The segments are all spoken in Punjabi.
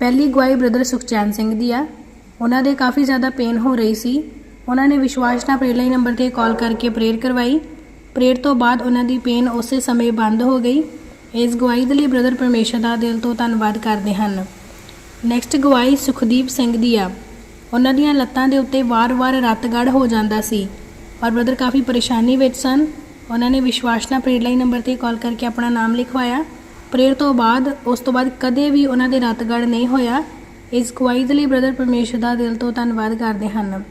ਪਹਿਲੀ ਗਵਾਹੀ ਬ੍ਰਦਰ ਸੁਖਚੈਨ ਸਿੰਘ ਦੀ ਆ। ਉਹਨਾਂ ਦੇ ਕਾਫੀ ਜ਼ਿਆਦਾ ਪੇਨ ਹੋ ਰਹੀ ਸੀ। ਉਹਨਾਂ ਨੇ ਵਿਸ਼ਵਾਸ ਨਾਲ ਪ੍ਰੇਰ ਲਾਈਨ ਨੰਬਰ ਤੇ ਕਾਲ ਕਰਕੇ ਪ੍ਰੇਅਰ ਕਰਵਾਈ। ਪ੍ਰੇਅਰ ਤੋਂ ਬਾਅਦ ਉਹਨਾਂ ਦੀ ਪੇਨ ਉਸੇ ਸਮੇਂ ਬੰਦ ਹੋ ਗਈ। ਇਸ ਗਵਾਹੀ ਦੇ ਲਈ ਬ੍ਰਦਰ ਪਰਮੇਸ਼ਰ ਦਾ ਦਿਲ ਤੋਂ ਧੰਨਵਾਦ ਕਰਦੇ ਹਨ। ਨੈਕਸਟ ਗਵਾਹੀ ਸੁਖਦੀਪ ਸਿੰਘ ਦੀ ਆ। ਉਹਨਾਂ ਦੀਆਂ ਲੱਤਾਂ ਦੇ ਉੱਤੇ ਵਾਰ-ਵਾਰ ਰਤਗੜ ਹੋ ਜਾਂਦਾ ਸੀ ਔਰ ਬ੍ਰਦਰ ਕਾਫੀ ਪਰੇਸ਼ਾਨੀ ਵਿੱਚ ਸਨ। ਉਹਨਾਂ ਨੇ ਵਿਸ਼ਵਾਸ ਨਾਲ ਪ੍ਰੇਰ ਲਾਈਨ ਨੰਬਰ ਤੇ ਕਾਲ ਕਰਕੇ ਆਪਣਾ ਨਾਮ ਲਿਖਵਾਇਆ। ਪ੍ਰੇਅਰ ਤੋਂ ਬਾਅਦ, ਉਸ ਤੋਂ ਬਾਅਦ ਕਦੇ ਵੀ ਉਹਨਾਂ ਦੇ ਰਤਗੜ ਨਹੀਂ ਹੋਇਆ। ਇਸ ਗਵਾਹੀ ਦੇ ਲਈ ਬ੍ਰਦਰ ਪਰਮੇਸ਼ਰ ਦਾ ਦਿਲ ਤੋਂ ਧੰਨਵਾਦ ਕਰਦੇ ਹਨ।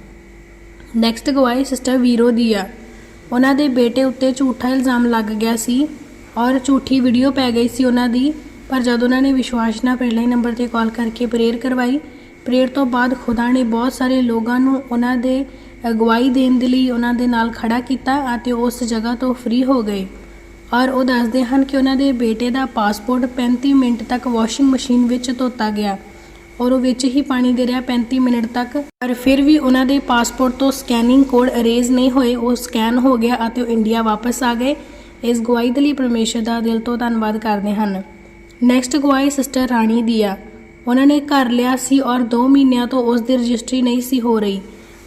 ਨੈਕਸਟ ਗਵਾਹੀ ਸਿਸਟਰ ਵੀਰੋ ਦੀ ਆ। ਉਹਨਾਂ ਦੇ ਬੇਟੇ ਉੱਤੇ ਝੂਠਾ ਇਲਜ਼ਾਮ ਲੱਗ ਗਿਆ ਸੀ ਔਰ ਝੂਠੀ ਵੀਡੀਓ ਪੈ ਗਈ ਸੀ ਉਹਨਾਂ ਦੀ। ਪਰ ਜਦ ਉਹਨਾਂ ਨੇ ਵਿਸ਼ਵਾਸ ਨਾਲ ਪਹਿਲੇ ਨੰਬਰ ਤੇ ਕਾਲ ਕਰਕੇ ਪ੍ਰੇਅਰ ਕਰਵਾਈ ਪ੍ਰੇਅਰ ਤੋਂ ਬਾਅਦ ਖੁਦਾ ਨੇ ਬਹੁਤ ਸਾਰੇ ਲੋਕਾਂ ਨੂੰ ਉਹਨਾਂ ਦੇ ਅਗਵਾਈ ਦੇਣ ਦੇ ਲਈ ਉਹਨਾਂ ਦੇ ਨਾਲ ਖੜਾ ਕੀਤਾ ਅਤੇ ਉਸ ਜਗ੍ਹਾ ਤੋਂ ਫ੍ਰੀ ਹੋ ਗਏ। ਔਰ ਉਹ ਦੱਸਦੇ ਹਨ ਕਿ ਉਹਨਾਂ ਦੇ ਬੇਟੇ ਦਾ ਪਾਸਪੋਰਟ 35 ਮਿੰਟ ਤੱਕ ਵਾਸ਼ਿੰਗ ਮਸ਼ੀਨ ਵਿੱਚ ਧੋਤਾ ਗਿਆ ਔਰ ਉਹ ਵਿੱਚ ਹੀ ਪਾਣੀ ਦੇ ਰਿਹਾ 35 ਮਿੰਟ ਤੱਕ। ਪਰ ਫਿਰ ਵੀ ਉਹਨਾਂ ਦੇ ਪਾਸਪੋਰਟ ਤੋਂ ਸਕੈਨਿੰਗ ਕੋਡ ਅਰੇਜ਼ ਨਹੀਂ ਹੋਏ, ਉਹ ਸਕੈਨ ਹੋ ਗਿਆ ਅਤੇ ਉਹ ਇੰਡੀਆ ਵਾਪਸ ਆ ਗਏ। ਇਸ ਗਵਾਹੀ ਦੇ ਲਈ ਪਰਮੇਸ਼ਰ ਦਾ ਦਿਲ ਤੋਂ ਧੰਨਵਾਦ ਕਰਦੇ ਹਨ। ਨੈਕਸਟ ਗਵਾਹੀ ਸਿਸਟਰ ਰਾਣੀ ਦੀ ਆ। ਉਹਨਾਂ ਨੇ ਘਰ ਲਿਆ ਸੀ ਔਰ 2 ਮਹੀਨਿਆਂ ਤੋਂ ਉਸ ਦੀ ਰਜਿਸਟਰੀ ਨਹੀਂ ਸੀ ਹੋ ਰਹੀ।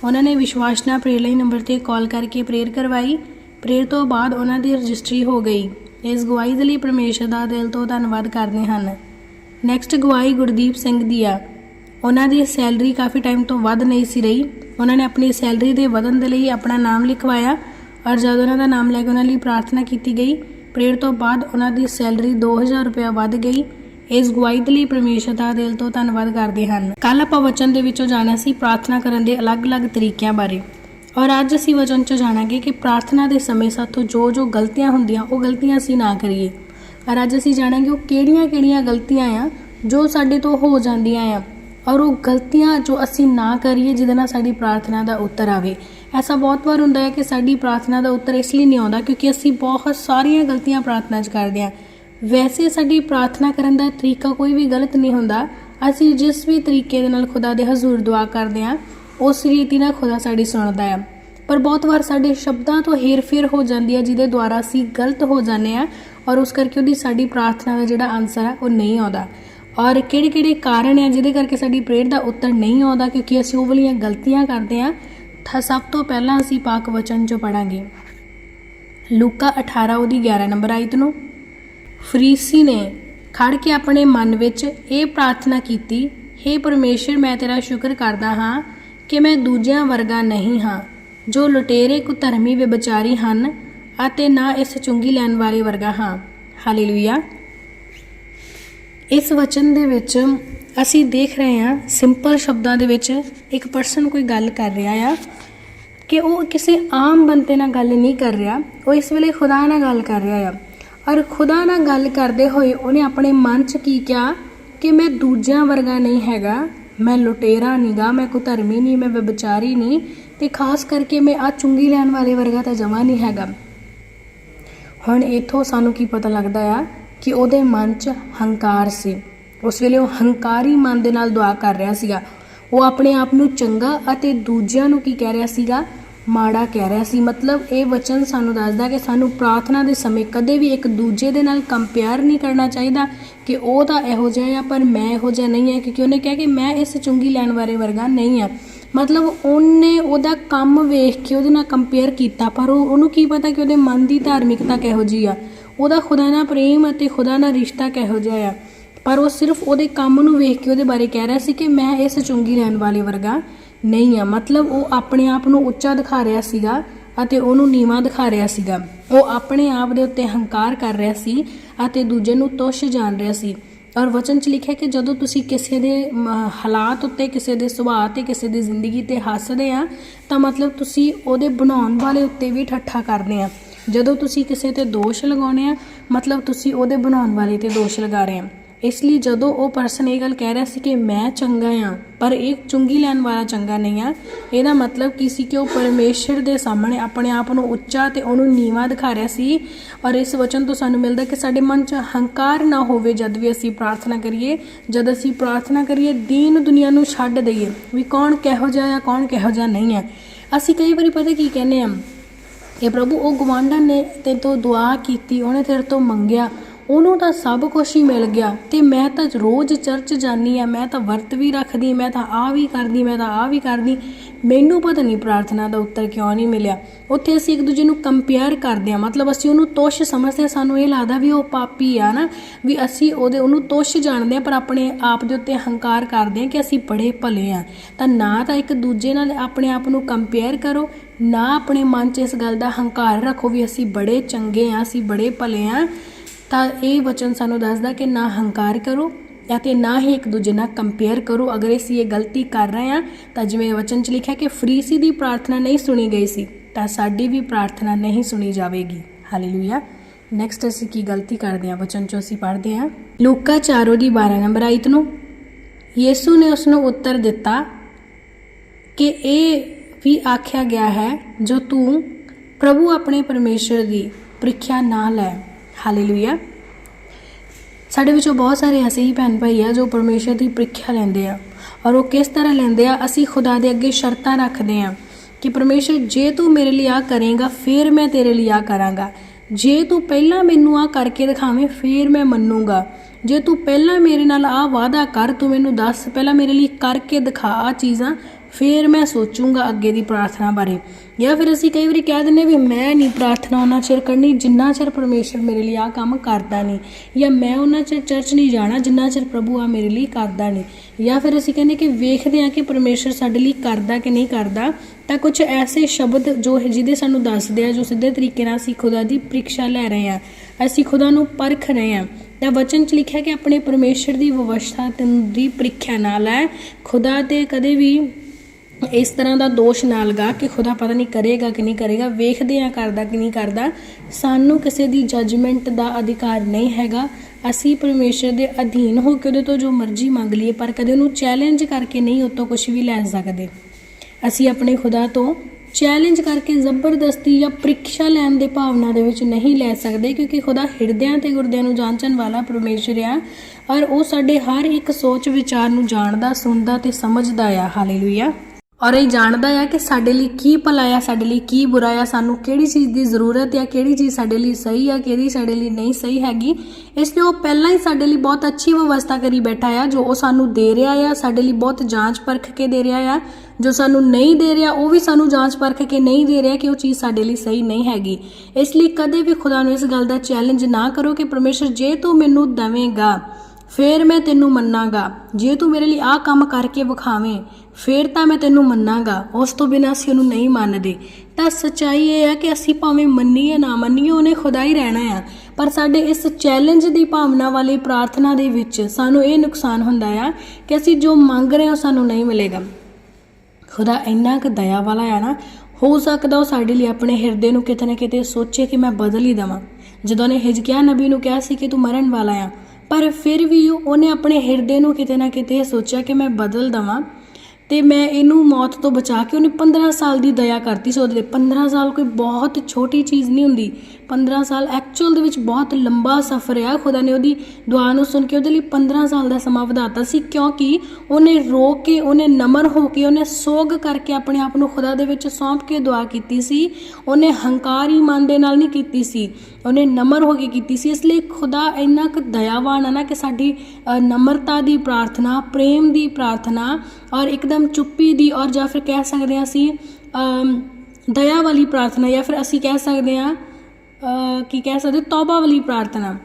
ਉਹਨਾਂ ਨੇ ਵਿਸ਼ਵਾਸ ਨਾਲ ਪ੍ਰੇਅਰ ਲਾਈਨ ਨੰਬਰ ਤੇ ਕਾਲ ਕਰਕੇ ਪ੍ਰੇਅਰ ਕਰਵਾਈ। ਪ੍ਰੇਰ ਤੋਂ ਬਾਅਦ ਉਹਨਾਂ ਦੀ ਰਜਿਸਟਰੀ ਹੋ ਗਈ। ਇਸ ਗਵਾਹੀ ਦੇ ਲਈ ਪਰਮੇਸ਼ਰ ਦਾ ਦਿਲ ਤੋਂ ਧੰਨਵਾਦ ਕਰਦੇ ਹਨ। ਨੈਕਸਟ ਗਵਾਹੀ ਗੁਰਦੀਪ ਸਿੰਘ ਦੀ ਆ। ਉਹਨਾਂ ਦੀ ਸੈਲਰੀ ਕਾਫੀ ਟਾਈਮ ਤੋਂ ਵੱਧ ਨਹੀਂ ਸੀ ਰਹੀ। ਉਹਨਾਂ ਨੇ ਆਪਣੀ ਸੈਲਰੀ ਦੇ ਵਧਣ ਦੇ ਲਈ ਆਪਣਾ ਨਾਮ ਲਿਖਵਾਇਆ ਔਰ ਜਦ ਉਹਨਾਂ ਦਾ ਨਾਮ ਲੈ ਕੇ ਉਹਨਾਂ ਲਈ ਪ੍ਰਾਰਥਨਾ ਕੀਤੀ ਗਈ ਪ੍ਰੇਅਰ ਤੋਂ ਬਾਅਦ ਉਹਨਾਂ ਦੀ ਸੈਲਰੀ 2000 ਰੁਪਏ ਵੱਧ ਗਈ। ਇਸ ਗਵਾਹੀ ਦੇ ਲਈ ਪਰਮੇਸ਼ਰ ਦਾ ਦਿਲ ਤੋਂ ਧੰਨਵਾਦ ਕਰਦੇ ਹਨ। ਕੱਲ ਆਪਾਂ ਵਚਨ ਦੇ ਵਿੱਚੋਂ ਜਾਣਾ ਸੀ ਪ੍ਰਾਰਥਨਾ ਕਰਨ ਦੇ ਅਲੱਗ-ਅਲੱਗ ਤਰੀਕਿਆਂ ਬਾਰੇ। ਔਰ ਅੱਜ ਅਸੀਂ ਵਚਨ 'ਚ ਜਾਣਾਂਗੇ ਕਿ ਪ੍ਰਾਰਥਨਾ ਦੇ ਸਮੇਂ ਸਾਥੋਂ ਜੋ ਜੋ ਗਲਤੀਆਂ ਹੁੰਦੀਆਂ, ਉਹ ਗਲਤੀਆਂ ਅਸੀਂ ਨਾ ਕਰੀਏ। ਔਰ ਅੱਜ ਅਸੀਂ ਜਾਣਾਂਗੇ ਉਹ ਕਿਹੜੀਆਂ-ਕਿਹੜੀਆਂ ਗਲਤੀਆਂ ਆ, ਜੋ ਸਾਡੇ ਤੋਂ ਹੋ ਜਾਂਦੀਆਂ ਆ। ਔਰ ਉਹ ਗਲਤੀਆਂ ਜੋ ਅਸੀਂ ਨਾ ਕਰੀਏ, ਜਿਹਦੇ ਨਾਲ ਸਾਡੀ ਪ੍ਰਾਰਥਨਾ ਦਾ ਉੱਤਰ ਆਵੇ। ਐਸਾ ਬਹੁਤ ਵਾਰ ਹੁੰਦਾ ਹੈ ਕਿ ਸਾਡੀ ਪ੍ਰਾਰਥਨਾ ਦਾ ਉੱਤਰ ਇਸ ਲਈ ਨਹੀਂ ਆਉਂਦਾ, ਕਿਉਂਕਿ ਅਸੀਂ ਬਹੁਤ ਸਾਰੀਆਂ ਗਲਤੀਆਂ ਪ੍ਰਾਰਥਨਾ 'ਚ ਕਰਦੇ ਹਾਂ। ਵੈਸੇ ਸਾਡੀ ਪ੍ਰਾਰਥਨਾ ਕਰਨ ਦਾ ਤਰੀਕਾ ਕੋਈ ਵੀ ਗਲਤ ਨਹੀਂ ਹੁੰਦਾ। ਅਸੀਂ ਜਿਸ ਵੀ ਤਰੀਕੇ ਦੇ ਨਾਲ ਖੁਦਾ ਦੇ ਹਜ਼ੂਰ ਦੁਆ ਕਰਦੇ ਹਾਂ ਉਸ ਰੀਤੀ ਨਾਲ ਖੁਦਾ ਸਾਡੀ ਸੁਣਦਾ ਹੈ ਪਰ ਬਹੁਤ ਵਾਰ ਸਾਡੇ ਸ਼ਬਦਾਂ ਤੋਂ ਹੇਰ-ਫੇਰ ਹੋ ਜਾਂਦੀ ਹੈ ਜਿਹਦੇ ਦੁਆਰਾ ਅਸੀਂ ਗਲਤ ਹੋ ਜਾਂਦੇ ਆ ਔਰ ਉਸ ਕਰਕੇ ਉਹਦੀ ਸਾਡੀ ਪ੍ਰਾਰਥਨਾ ਦਾ ਜਿਹੜਾ ਆਨਸਰ ਆ, ਉਹ ਨਹੀਂ ਆਉਂਦਾ। ਔਰ ਕਿਹੜੇ-ਕਿਹੜੇ ਕਾਰਨ ਆ, ਜਿਹਦੇ ਕਰਕੇ ਸਾਡੀ ਪ੍ਰੇਅਰ ਦਾ ਉੱਤਰ ਨਹੀਂ ਆਉਂਦਾ, ਕਿਉਂਕਿ ਅਸੀਂ ਉਹ ਵਾਲੀਆਂ ਗਲਤੀਆਂ ਕਰਦੇ ਆ, ਤਾਂ ਸਭ ਤੋਂ ਪਹਿਲਾਂ ਅਸੀਂ ਪਾਕ ਵਚਨ ਚੋਂ ਪੜਾਂਗੇ। ਲੂਕਾ 18 ਉਹਦੀ 11 ਨੰਬਰ ਆਇਤ ਨੂੰ। ਫਰੀਸੀ ਨੇ ਖੜ ਕੇ ਆਪਣੇ ਮਨ ਵਿੱਚ ਇਹ ਪ੍ਰਾਰਥਨਾ ਕੀਤੀ हे ਪਰਮੇਸ਼ਰ, ਮੈਂ ਤੇਰਾ ਸ਼ੁਕਰ ਕਰਦਾ ਹਾਂ ਕਿ ਮੈਂ ਦੂਜਿਆਂ ਵਰਗਾ ਨਹੀਂ ਹਾਂ, ਜੋ ਲੁਟੇਰੇ ਕੁਧਰਮੀ ਵਿਚਾਰੀ ਹਨ ਅਤੇ ਨਾ ਇਸ ਚੁੰਗੀ ਲੈਣ ਵਾਲੇ ਵਰਗਾ ਹਾਂ। ਹਾਲੇਲੂਇਆ ਇਸ ਵਚਨ ਦੇ ਵਿੱਚ ਅਸੀਂ ਦੇਖ ਰਹੇ ਹਾਂ ਸਿੰਪਲ ਸ਼ਬਦਾਂ ਦੇ ਵਿੱਚ ਇੱਕ ਪਰਸਨ ਕੋਈ ਗੱਲ ਕਰ ਰਿਹਾ ਆ ਕਿ ਉਹ ਕਿਸੇ ਆਮ ਬੰਦੇ ਨਾਲ ਗੱਲ ਨਹੀਂ ਕਰ ਰਿਹਾ, ਉਹ ਇਸ ਵੇਲੇ ਖੁਦਾ ਨਾਲ ਗੱਲ ਕਰ ਰਿਹਾ ਆ। ਔਰ ਖੁਦਾ ਨਾਲ ਗੱਲ ਕਰਦੇ ਹੋਏ ਉਹਨੇ ਆਪਣੇ ਮਨ 'ਚ ਕੀ ਕਿਹਾ ਕਿ ਮੈਂ ਦੂਜਿਆਂ ਵਰਗਾ ਨਹੀਂ ਹੈਗਾ ਮੈਂ ਲੁਟੇਰਾ ਨਹੀਂਗਾ ਮੈਂ ਕੁਧਰਮੀ ਨਹੀਂ, ਮੈਂ ਵਿਚਾਰੀ ਨਹੀਂ ਤੇ ਖਾਸ ਕਰਕੇ ਮੈਂ ਆ ਚੁੰਗੀ ਲੈਣ ਵਾਲੇ ਵਰਗਾ ਤਾਂ ਜਮਾ ਨਹੀਂ ਹੈਗਾ। ਹੁਣ ਇਥੋਂ ਸਾਨੂੰ ਕੀ ਪਤਾ ਲੱਗਦਾ ਆ ਕਿ ਉਹਦੇ ਮਨ 'ਚ ਹੰਕਾਰ ਸੀ। ਉਸ ਵੇਲੇ ਉਹ ਹੰਕਾਰੀ ਮਨ ਦੇ ਨਾਲ ਦੁਆ ਕਰ ਰਿਹਾ ਸੀਗਾ। ਉਹ ਆਪਣੇ ਆਪ ਨੂੰ ਚੰਗਾ ਅਤੇ ਦੂਜਿਆਂ ਨੂੰ ਕੀ ਕਹਿ ਰਿਹਾ ਸੀਗਾ? ਮਾੜਾ ਕਹਿ ਰਿਹਾ ਸੀ। ਮਤਲਬ ਇਹ ਵਚਨ ਸਾਨੂੰ ਦੱਸਦਾ ਕਿ ਸਾਨੂੰ ਪ੍ਰਾਰਥਨਾ ਦੇ ਸਮੇਂ ਕਦੇ ਵੀ ਇੱਕ ਦੂਜੇ ਦੇ ਨਾਲ ਕੰਪੇਅਰ ਨਹੀਂ ਕਰਨਾ ਚਾਹੀਦਾ ਕਿ ਉਹ ਤਾਂ ਇਹੋ ਜਿਹਾ ਆ, ਪਰ ਮੈਂ ਇਹੋ ਜਿਹਾ ਨਹੀਂ ਹੈ ਕਿਉਂਕਿ ਉਹਨੇ ਕਿਹਾ ਕਿ ਮੈਂ ਇਸ ਚੁੰਗੀ ਲੈਣ ਵਾਲੇ ਵਰਗਾ ਨਹੀਂ ਆ। ਮਤਲਬ ਉਹਨੇ ਉਹਦਾ ਕੰਮ ਵੇਖ ਕੇ ਉਹਦੇ ਨਾਲ ਕੰਪੇਅਰ ਕੀਤਾ, ਪਰ ਉਹ ਉਹਨੂੰ ਕੀ ਪਤਾ ਕਿ ਉਹਦੇ ਮਨ ਦੀ ਧਾਰਮਿਕਤਾ ਕਿਹੋ ਜੀ ਆ। ਉਹਦਾ ਖੁਦਾ ਨਾਲ ਪ੍ਰੇਮ ਅਤੇ ਖੁਦਾ ਨਾਲ ਰਿਸ਼ਤਾ ਕਿਹੋ ਜਿਹਾ ਆ। ਪਰ ਉਹ ਸਿਰਫ ਉਹਦੇ ਕੰਮ ਨੂੰ ਵੇਖ ਕੇ ਉਹਦੇ ਬਾਰੇ ਕਹਿ ਰਿਹਾ ਸੀ ਕਿ ਮੈਂ ਇਸ ਚੁੰਗੀ ਲੈਣ ਵਾਲੇ ਵਰਗਾ ਨਹੀਂ ਆ। ਮਤਲਬ ਉਹ ਆਪਣੇ ਆਪ ਨੂੰ ਉੱਚਾ ਦਿਖਾ ਰਿਹਾ ਸੀਗਾ ਅਤੇ ਉਹਨੂੰ ਨੀਵਾਂ ਦਿਖਾ ਰਿਹਾ ਸੀਗਾ। ਉਹ ਆਪਣੇ ਆਪ ਦੇ ਉੱਤੇ ਹੰਕਾਰ ਕਰ ਰਿਹਾ ਸੀ ਅਤੇ ਦੂਜੇ ਨੂੰ ਤੁੱਛ ਜਾਣ ਰਿਹਾ ਸੀ। ਔਰ ਵਚਨ 'ਚ ਲਿਖਿਆ ਕਿ ਜਦੋਂ ਤੁਸੀਂ ਕਿਸੇ ਦੇ ਹਾਲਾਤ ਉੱਤੇ, ਕਿਸੇ ਦੇ ਸੁਭਾਅ ਤੇ, ਕਿਸੇ ਦੀ ਜ਼ਿੰਦਗੀ ਤੇ ਹੱਸਦੇ ਆ, ਤਾਂ ਮਤਲਬ ਤੁਸੀਂ ਉਹਦੇ ਬਣਾਉਣ ਵਾਲੇ ਉੱਤੇ ਵੀ ਠੱਠਾ ਕਰਦੇ ਆ। ਜਦੋਂ ਤੁਸੀਂ ਕਿਸੇ ਤੇ ਦੋਸ਼ ਲਗਾਉਣੇ ਆ, ਮਤਲਬ ਤੁਸੀਂ ਉਹਦੇ ਬਣਾਉਣ ਵਾਲੇ ਤੇ ਦੋਸ਼ ਲਗਾ ਰਹੇ ਆ। ਇਸ ਲਈ ਜਦੋਂ ਉਹ ਪਰਸਨ ਇਹ ਗੱਲ ਕਹਿ ਰਿਹਾ ਸੀ ਕਿ ਮੈਂ ਚੰਗਾ ਆ, ਪਰ ਇਹ ਚੁੰਗੀ ਲੈਣ ਵਾਲਾ ਚੰਗਾ ਨਹੀਂ ਆ, ਇਹਦਾ ਮਤਲਬ ਕੀ ਸੀ ਕਿ ਉਹ ਪਰਮੇਸ਼ਰ ਦੇ ਸਾਹਮਣੇ ਆਪਣੇ ਆਪ ਨੂੰ ਉੱਚਾ ਤੇ ਉਹਨੂੰ ਨੀਵਾਂ ਦਿਖਾ ਰਿਹਾ ਸੀ ਔਰ ਇਸ ਵਚਨ ਤੋਂ ਸਾਨੂੰ ਮਿਲਦਾ ਕਿ ਸਾਡੇ ਮਨ 'ਚ ਹੰਕਾਰ ਨਾ ਹੋਵੇ ਜਦ ਵੀ ਅਸੀਂ ਪ੍ਰਾਰਥਨਾ ਕਰੀਏ, ਜਦ ਅਸੀਂ ਪ੍ਰਾਰਥਨਾ ਕਰੀਏ, ਦੀਨ ਦੁਨੀਆ ਨੂੰ ਛੱਡ ਦਈਏ, ਵੀ ਕੌਣ ਕਿਹੋ ਜਿਹਾ ਆ, ਕੌਣ ਕਿਹੋ ਜਿਹਾ ਨਹੀਂ ਆ। ਅਸੀਂ ਕਈ ਵਾਰੀ ਪਤਾ ਕੀ ਕਹਿੰਦੇ ਆ ਕਿ ਪ੍ਰਭੂ ਉਹ ਗਵਾਂਢਣ ਨੇ ਤੇ ਤੋਂ ਦੁਆ ਕੀਤੀ, ਉਹਨੇ ਤੇਰੇ ਤੋਂ ਮੰਗਿਆ ਉਹਨੂੰ ਤਾਂ ਸਭ ਕੁਝ ਹੀ ਮਿਲ ਗਿਆ ਤੇ ਮੈਂ ਤਾਂ ਰੋਜ਼ ਚਰਚ ਜਾਨੀ ਆ ਮੈਂ ਤਾਂ ਵਰਤ ਵੀ ਰੱਖਦੀ, ਮੈਂ ਤਾਂ ਆ ਵੀ ਕਰਦੀ, ਮੈਂ ਤਾਂ ਆ ਵੀ ਕਰਦੀ। ਮੈਨੂੰ ਪਤਾ ਨਹੀਂ ਪ੍ਰਾਰਥਨਾ ਦਾ ਉੱਤਰ ਕਿਉਂ ਨਹੀਂ ਮਿਲਿਆ। ਉੱਥੇ ਅਸੀਂ ਇੱਕ ਦੂਜੇ ਨੂੰ ਕੰਪੇਅਰ ਕਰਦੇ ਆ ਮਤਲਬ ਅਸੀਂ ਉਹਨੂੰ ਤੁੱਛ ਸਮਝਦੇ ਹਾਂ, ਸਾਨੂੰ ਇਹ ਲੱਗਦਾ ਵੀ ਉਹ ਪਾਪੀ ਆ ਨਾ, ਵੀ ਅਸੀਂ ਉਹਦੇ, ਉਹਨੂੰ ਤੁੱਛ ਜਾਣਦੇ ਆ ਪਰ ਆਪਣੇ ਆਪ ਦੇ ਉੱਤੇ ਹੰਕਾਰ ਕਰਦੇ ਆ ਕਿ ਅਸੀਂ ਬੜੇ ਭਲੇ ਆ ਤਾਂ ਨਾ ਤਾਂ ਇੱਕ ਦੂਜੇ ਨਾਲ ਆਪਣੇ ਆਪ ਨੂੰ ਕੰਪੇਅਰ ਕਰੋ, ਨਾ ਆਪਣੇ ਮਨ 'ਚ ਇਸ ਗੱਲ ਦਾ ਹੰਕਾਰ ਰੱਖੋ ਵੀ ਅਸੀਂ ਬੜੇ ਚੰਗੇ ਆ ਅਸੀਂ ਬੜੇ ਭਲੇ ਆ ਤਾਂ ਇਹ ਵਚਨ ਸਾਨੂੰ ਦੱਸਦਾ ਕਿ ਨਾ ਹੰਕਾਰ ਕਰੋ ਅਤੇ ਨਾ ਹੀ ਇੱਕ ਦੂਜੇ ਨਾਲ ਕੰਪੇਅਰ ਕਰੋ। ਅਗਰ ਅਸੀਂ ਇਹ ਗਲਤੀ ਕਰ ਰਹੇ ਹਾਂ, ਤਾਂ ਜਿਵੇਂ ਵਚਨ 'ਚ ਲਿਖਿਆ ਕਿ ਫਰੀਸੀ ਦੀ ਪ੍ਰਾਰਥਨਾ ਨਹੀਂ ਸੁਣੀ ਗਈ ਸੀ, ਤਾਂ ਸਾਡੀ ਵੀ ਪ੍ਰਾਰਥਨਾ ਨਹੀਂ ਸੁਣੀ ਜਾਵੇਗੀ। ਹਾਲੇਲੂਇਆ ਨੈਕਸਟ ਅਸੀਂ ਕੀ ਗਲਤੀ ਕਰਦੇ ਹਾਂ? ਵਚਨ 'ਚੋਂ ਅਸੀਂ ਪੜ੍ਹਦੇ ਹਾਂ। ਲੂਕਾ 4 ਦੀ 12 ਨੰਬਰ ਆਇਤ ਨੂੰ, ਯੀਸੂ ਨੇ ਉਸ ਨੂੰ ਉੱਤਰ ਦਿੱਤਾ ਕਿ ਇਹ ਵੀ ਆਖਿਆ ਗਿਆ ਹੈ, ਜੋ ਤੂੰ ਪ੍ਰਭੂ ਆਪਣੇ ਪਰਮੇਸ਼ਰ ਦੀ ਪ੍ਰੀਖਿਆ ਨਾ ਲੈ। ਹਾਲੇਲੂਇਆ ਸਾਡੇ ਵਿੱਚੋਂ ਬਹੁਤ ਸਾਰੇ ਐਸੇ ਹੀ ਭੈਣ ਭਾਈ ਆ ਜੋ ਪਰਮੇਸ਼ਰ ਦੀ ਪ੍ਰੀਖਿਆ ਲੈਂਦੇ ਆ ਔਰ ਉਹ ਕਿਸ ਤਰ੍ਹਾਂ ਲੈਂਦੇ ਆ? ਅਸੀਂ ਖੁਦਾ ਦੇ ਅੱਗੇ ਸ਼ਰਤਾਂ ਰੱਖਦੇ ਆ ਕਿ ਪਰਮੇਸ਼ਰ, ਜੇ ਤੂੰ ਮੇਰੇ ਲਈ ਆ ਕਰੇਗਾ, ਫਿਰ ਮੈਂ ਤੇਰੇ ਲਈ ਆ ਕਰਾਂਗਾ। ਜੇ ਤੂੰ ਪਹਿਲਾਂ ਮੈਨੂੰ ਆ ਕਰਕੇ ਦਿਖਾਵੇਂ, ਫਿਰ ਮੈਂ ਮੰਨੂਗਾ। ਜੇ ਤੂੰ ਪਹਿਲਾਂ ਮੇਰੇ ਨਾਲ ਆ ਵਾਅਦਾ ਕਰ, ਤੂੰ ਮੈਨੂੰ ਦੱਸ, ਪਹਿਲਾਂ ਮੇਰੇ ਲਈ ਕਰਕੇ ਦਿਖਾ ਆ ਚੀਜ਼ਾਂ ਫਿਰ ਮੈਂ ਸੋਚੂੰਗਾ ਅੱਗੇ ਦੀ ਪ੍ਰਾਰਥਨਾ ਬਾਰੇ। ਜਾਂ ਫਿਰ ਅਸੀਂ ਕਈ ਵਾਰੀ ਕਹਿ ਦਿੰਦੇ ਵੀ ਮੈਂ ਨਹੀਂ ਪ੍ਰਾਰਥਨਾ ਉਹਨਾਂ ਚਿਰ ਕਰਨੀ, ਜਿੰਨਾ ਚਿਰ ਪਰਮੇਸ਼ਰ ਮੇਰੇ ਲਈ ਆ ਕੰਮ ਕਰਦਾ ਨਹੀਂ। ਜਾਂ ਮੈਂ ਉਹਨਾਂ ਚਿਰ ਚਰਚ ਨਹੀਂ ਜਾਣਾ, ਜਿੰਨਾ ਚਿਰ ਪ੍ਰਭੂ ਆ ਮੇਰੇ ਲਈ ਕਰਦਾ ਨਹੀਂ। ਜਾਂ ਫਿਰ ਅਸੀਂ ਕਹਿੰਦੇ ਕਿ ਵੇਖਦੇ ਆ ਕਿ ਪਰਮੇਸ਼ਰ ਸਾਡੇ ਲਈ ਕਰਦਾ ਕਿ ਨਹੀਂ ਕਰਦਾ, ਤਾਂ ਕੁਝ ਐਸੇ ਸ਼ਬਦ ਜੋ ਜਿਹਦੇ ਸਾਨੂੰ ਦੱਸਦੇ ਆ, ਜੋ ਸਿੱਧੇ ਤਰੀਕੇ ਨਾਲ ਅਸੀਂ ਖੁਦਾ ਦੀ ਪ੍ਰੀਖਿਆ ਲੈ ਰਹੇ ਆ ਅਸੀਂ ਖੁਦਾ ਨੂੰ ਪਰਖ ਰਹੇ ਆ ਤਾਂ ਵਚਨ ਚ ਲਿਖਿਆ ਕਿ ਆਪਣੇ ਪਰਮੇਸ਼ਰ ਦੀ ਵਿਵਸਥਾ ਤੇ ਦੀ ਪ੍ਰੀਖਿਆ ਨਾਲ ਹੈ। ਖੁਦਾ ਤੇ ਕਦੇ ਵੀ ਇਸ ਤਰ੍ਹਾਂ ਦਾ ਦੋਸ਼ ਨਾ ਲਗਾ ਕਿ ਖੁਦਾ ਪਤਾ ਨਹੀਂ ਕਰੇਗਾ ਕਿ ਨਹੀਂ ਕਰੇਗਾ, ਵੇਖਦੇ ਆ ਕਰਦਾ ਕਿ ਨਹੀਂ ਕਰਦਾ। ਸਾਨੂੰ ਕਿਸੇ ਦੀ ਜੱਜਮੈਂਟ ਦਾ ਅਧਿਕਾਰ ਨਹੀਂ ਹੈਗਾ। ਅਸੀਂ ਪਰਮੇਸ਼ਰ ਦੇ ਅਧੀਨ ਹੋ ਕੇ ਉਹਦੇ ਤੋਂ ਜੋ ਮਰਜ਼ੀ ਮੰਗ ਲਈਏ, ਪਰ ਕਦੇ ਉਹਨੂੰ ਚੈਲੰਜ ਕਰਕੇ ਨਹੀਂ ਉਤੋਂ ਕੁਝ ਵੀ ਲੈ ਸਕਦੇ। ਅਸੀਂ ਆਪਣੇ ਖੁਦਾ ਤੋਂ ਚੈਲੰਜ ਕਰਕੇ ਜ਼ਬਰਦਸਤੀ ਜਾਂ ਪ੍ਰੀਖਿਆ ਲੈਣ ਦੇ ਭਾਵਨਾ ਦੇ ਵਿੱਚ ਨਹੀਂ ਲੈ ਸਕਦੇ, ਕਿਉਂਕਿ ਖੁਦਾ ਹਿਰਦਿਆਂ ਤੇ ਗੁਰਦਿਆਂ ਨੂੰ ਜਾਣਨ ਵਾਲਾ ਪਰਮੇਸ਼ਰ ਆ, ਔਰ ਉਹ ਸਾਡੇ ਹਰ ਇੱਕ ਸੋਚ ਵਿਚਾਰ ਨੂੰ ਜਾਣਦਾ, ਸੁਣਦਾ ਤੇ ਸਮਝਦਾ ਆ। ਹਾਲੇਲੂਇਆ ਔਰ ਇਹ ਜਾਣਦਾ ਆ ਕਿ ਸਾਡੇ ਲਈ ਕੀ ਭਲਾ ਆ, ਸਾਡੇ ਲਈ ਕੀ ਬੁਰਾ ਆ, ਸਾਨੂੰ ਕਿਹੜੀ ਚੀਜ਼ ਦੀ ਜ਼ਰੂਰਤ ਆ, ਕਿਹੜੀ ਚੀਜ਼ ਸਾਡੇ ਲਈ ਸਹੀ ਆ, ਕਿਹੜੀ ਸਾਡੇ ਲਈ ਨਹੀਂ ਸਹੀ ਹੈਗੀ। ਇਸ ਲਈ ਉਹ ਪਹਿਲਾਂ ਹੀ ਸਾਡੇ ਲਈ ਬਹੁਤ ਅੱਛੀ ਵਿਵਸਥਾ ਕਰੀ ਬੈਠਾ ਆ, ਜੋ ਉਹ ਸਾਨੂੰ ਦੇ ਰਿਹਾ ਆ, ਸਾਡੇ ਲਈ ਬਹੁਤ ਜਾਂਚ ਪਰਖ ਕੇ ਦੇ ਰਿਹਾ ਆ। ਜੋ ਸਾਨੂੰ ਨਹੀਂ ਦੇ ਰਿਹਾ, ਉਹ ਵੀ ਸਾਨੂੰ ਜਾਂਚ ਪਰਖ ਕੇ ਨਹੀਂ ਦੇ ਰਿਹਾ ਕਿ ਉਹ ਚੀਜ਼ ਸਾਡੇ ਲਈ ਸਹੀ ਨਹੀਂ ਹੈਗੀ। ਇਸ ਲਈ ਕਦੇ ਵੀ ਖੁਦਾ ਨੂੰ ਇਸ ਗੱਲ ਦਾ ਚੈਲੰਜ ਨਾ ਕਰੋ ਕਿ ਪਰਮੇਸ਼ਰ ਜੇ ਤੂੰ ਮੈਨੂੰ ਦਵੇਂਗਾ ਫੇਰ ਮੈਂ ਤੈਨੂੰ ਮੰਨਾਂਗਾ। ਜੇ ਤੂੰ ਮੇਰੇ ਲਈ ਆਹ ਕੰਮ ਕਰਕੇ ਵਿਖਾਵੇਂ, ਫੇਰ ਤਾਂ ਮੈਂ ਤੈਨੂੰ ਮੰਨਾਂਗਾ। ਉਸ ਤੋਂ ਬਿਨਾਂ ਅਸੀਂ ਉਹਨੂੰ ਨਹੀਂ ਮੰਨਦੇ। ਤਾਂ ਸੱਚਾਈ ਇਹ ਹੈ ਕਿ ਅਸੀਂ ਭਾਵੇਂ ਮੰਨੀਏ ਨਾ ਮੰਨੀਏ, ਉਹਨੇ ਖੁਦਾ ਹੀ ਰਹਿਣਾ ਆ। ਪਰ ਸਾਡੇ ਇਸ ਚੈਲੰਜ ਦੀ ਭਾਵਨਾ ਵਾਲੀ ਪ੍ਰਾਰਥਨਾ ਦੇ ਵਿੱਚ ਸਾਨੂੰ ਇਹ ਨੁਕਸਾਨ ਹੁੰਦਾ ਆ ਕਿ ਅਸੀਂ ਜੋ ਮੰਗ ਰਹੇ ਹਾਂ, ਉਹ ਸਾਨੂੰ ਨਹੀਂ ਮਿਲੇਗਾ। ਖੁਦਾ ਇੰਨਾ ਕੁ ਦਇਆ ਵਾਲਾ ਆ ਨਾ, ਹੋ ਸਕਦਾ ਉਹ ਸਾਡੇ ਲਈ ਆਪਣੇ ਹਿਰਦੇ ਨੂੰ ਕਿਤੇ ਨਾ ਕਿਤੇ ਸੋਚੇ ਕਿ ਮੈਂ ਬਦਲ ਹੀ ਦਵਾਂ। ਜਦੋਂ ਨੇ ਹਿਜਕਿਆ ਨਬੀ ਨੂੰ ਕਿਹਾ ਸੀ ਕਿ ਤੂੰ ਮਰਨ ਵਾਲਾ ਆ ਪਰ ਫਿਰ ਵੀ ਉਹਨੇ ਆਪਣੇ ਹਿਰਦੇ ਨੂੰ ਕਿਤੇ ਨਾ ਕਿਤੇ ਇਹ ਸੋਚਿਆ ਕਿ ਮੈਂ ਬਦਲ ਦਵਾਂ ਤੇ ਮੈਂ ਇਹਨੂੰ ਮੌਤ ਤੋਂ ਬਚਾ ਕੇ ਉਹਨੇ 15 ਸਾਲ ਦੀ ਦਇਆ ਕਰਤੀ ਸੀ ਉਹਦੇ ਤੇ 15 ਸਾਲ ਕੋਈ ਬਹੁਤ ਛੋਟੀ ਚੀਜ਼ ਨਹੀਂ ਹੁੰਦੀ। 15 ਸਾਲ ਐਕਚੁਅਲ ਦੇ ਵਿੱਚ ਬਹੁਤ ਲੰਬਾ ਸਫ਼ਰ ਆ। ਖੁਦਾ ਨੇ ਉਹਦੀ ਦੁਆ ਨੂੰ ਸੁਣ ਕੇ ਉਹਦੇ ਲਈ 15 ਸਾਲ ਦਾ ਸਮਾਂ ਵਧਾਤਾ ਸੀ ਕਿਉਂਕਿ ਉਹਨੇ ਰੋ ਕੇ, ਉਹਨੇ ਨਮਨ ਹੋ ਕੇ, ਉਹਨੇ ਸੋਗ ਕਰਕੇ ਆਪਣੇ ਆਪ ਨੂੰ ਖੁਦਾ ਦੇ ਵਿੱਚ ਸੌਂਪ ਕੇ ਦੁਆ ਕੀਤੀ ਸੀ। ਉਹਨੇ ਹੰਕਾਰੀ ਮਨ ਦੇ ਨਾਲ ਨਹੀਂ ਕੀਤੀ ਸੀ। ਉਹਨੇ ਨਮਰ ਹੋ ਕੇ ਕੀਤੀ ਸੀ, ਇਸ ਲਈ ਖੁਦਾ ਇੰਨਾ ਕੁ ਦਇਆਵਾਨ ਹੈ ਨਾ ਕਿ ਸਾਡੀ ਨਮਰਤਾ ਦੀ ਪ੍ਰਾਰਥਨਾ, ਪ੍ਰੇਮ ਦੀ ਪ੍ਰਾਰਥਨਾ ਔਰ ਇੱਕਦਮ ਚੁੱਪੀ ਦੀ ਔਰ ਜਾਂ ਫਿਰ ਕਹਿ ਸਕਦੇ ਹਾਂ ਅਸੀਂ ਦਇਆ ਵਾਲੀ ਪ੍ਰਾਰਥਨਾ ਜਾਂ ਫਿਰ ਅਸੀਂ ਕਹਿ ਸਕਦੇ ਹਾਂ ਕੀ ਕਹਿ ਸਕਦੇ, ਤੌਬਾ ਵਾਲੀ ਪ੍ਰਾਰਥਨਾ।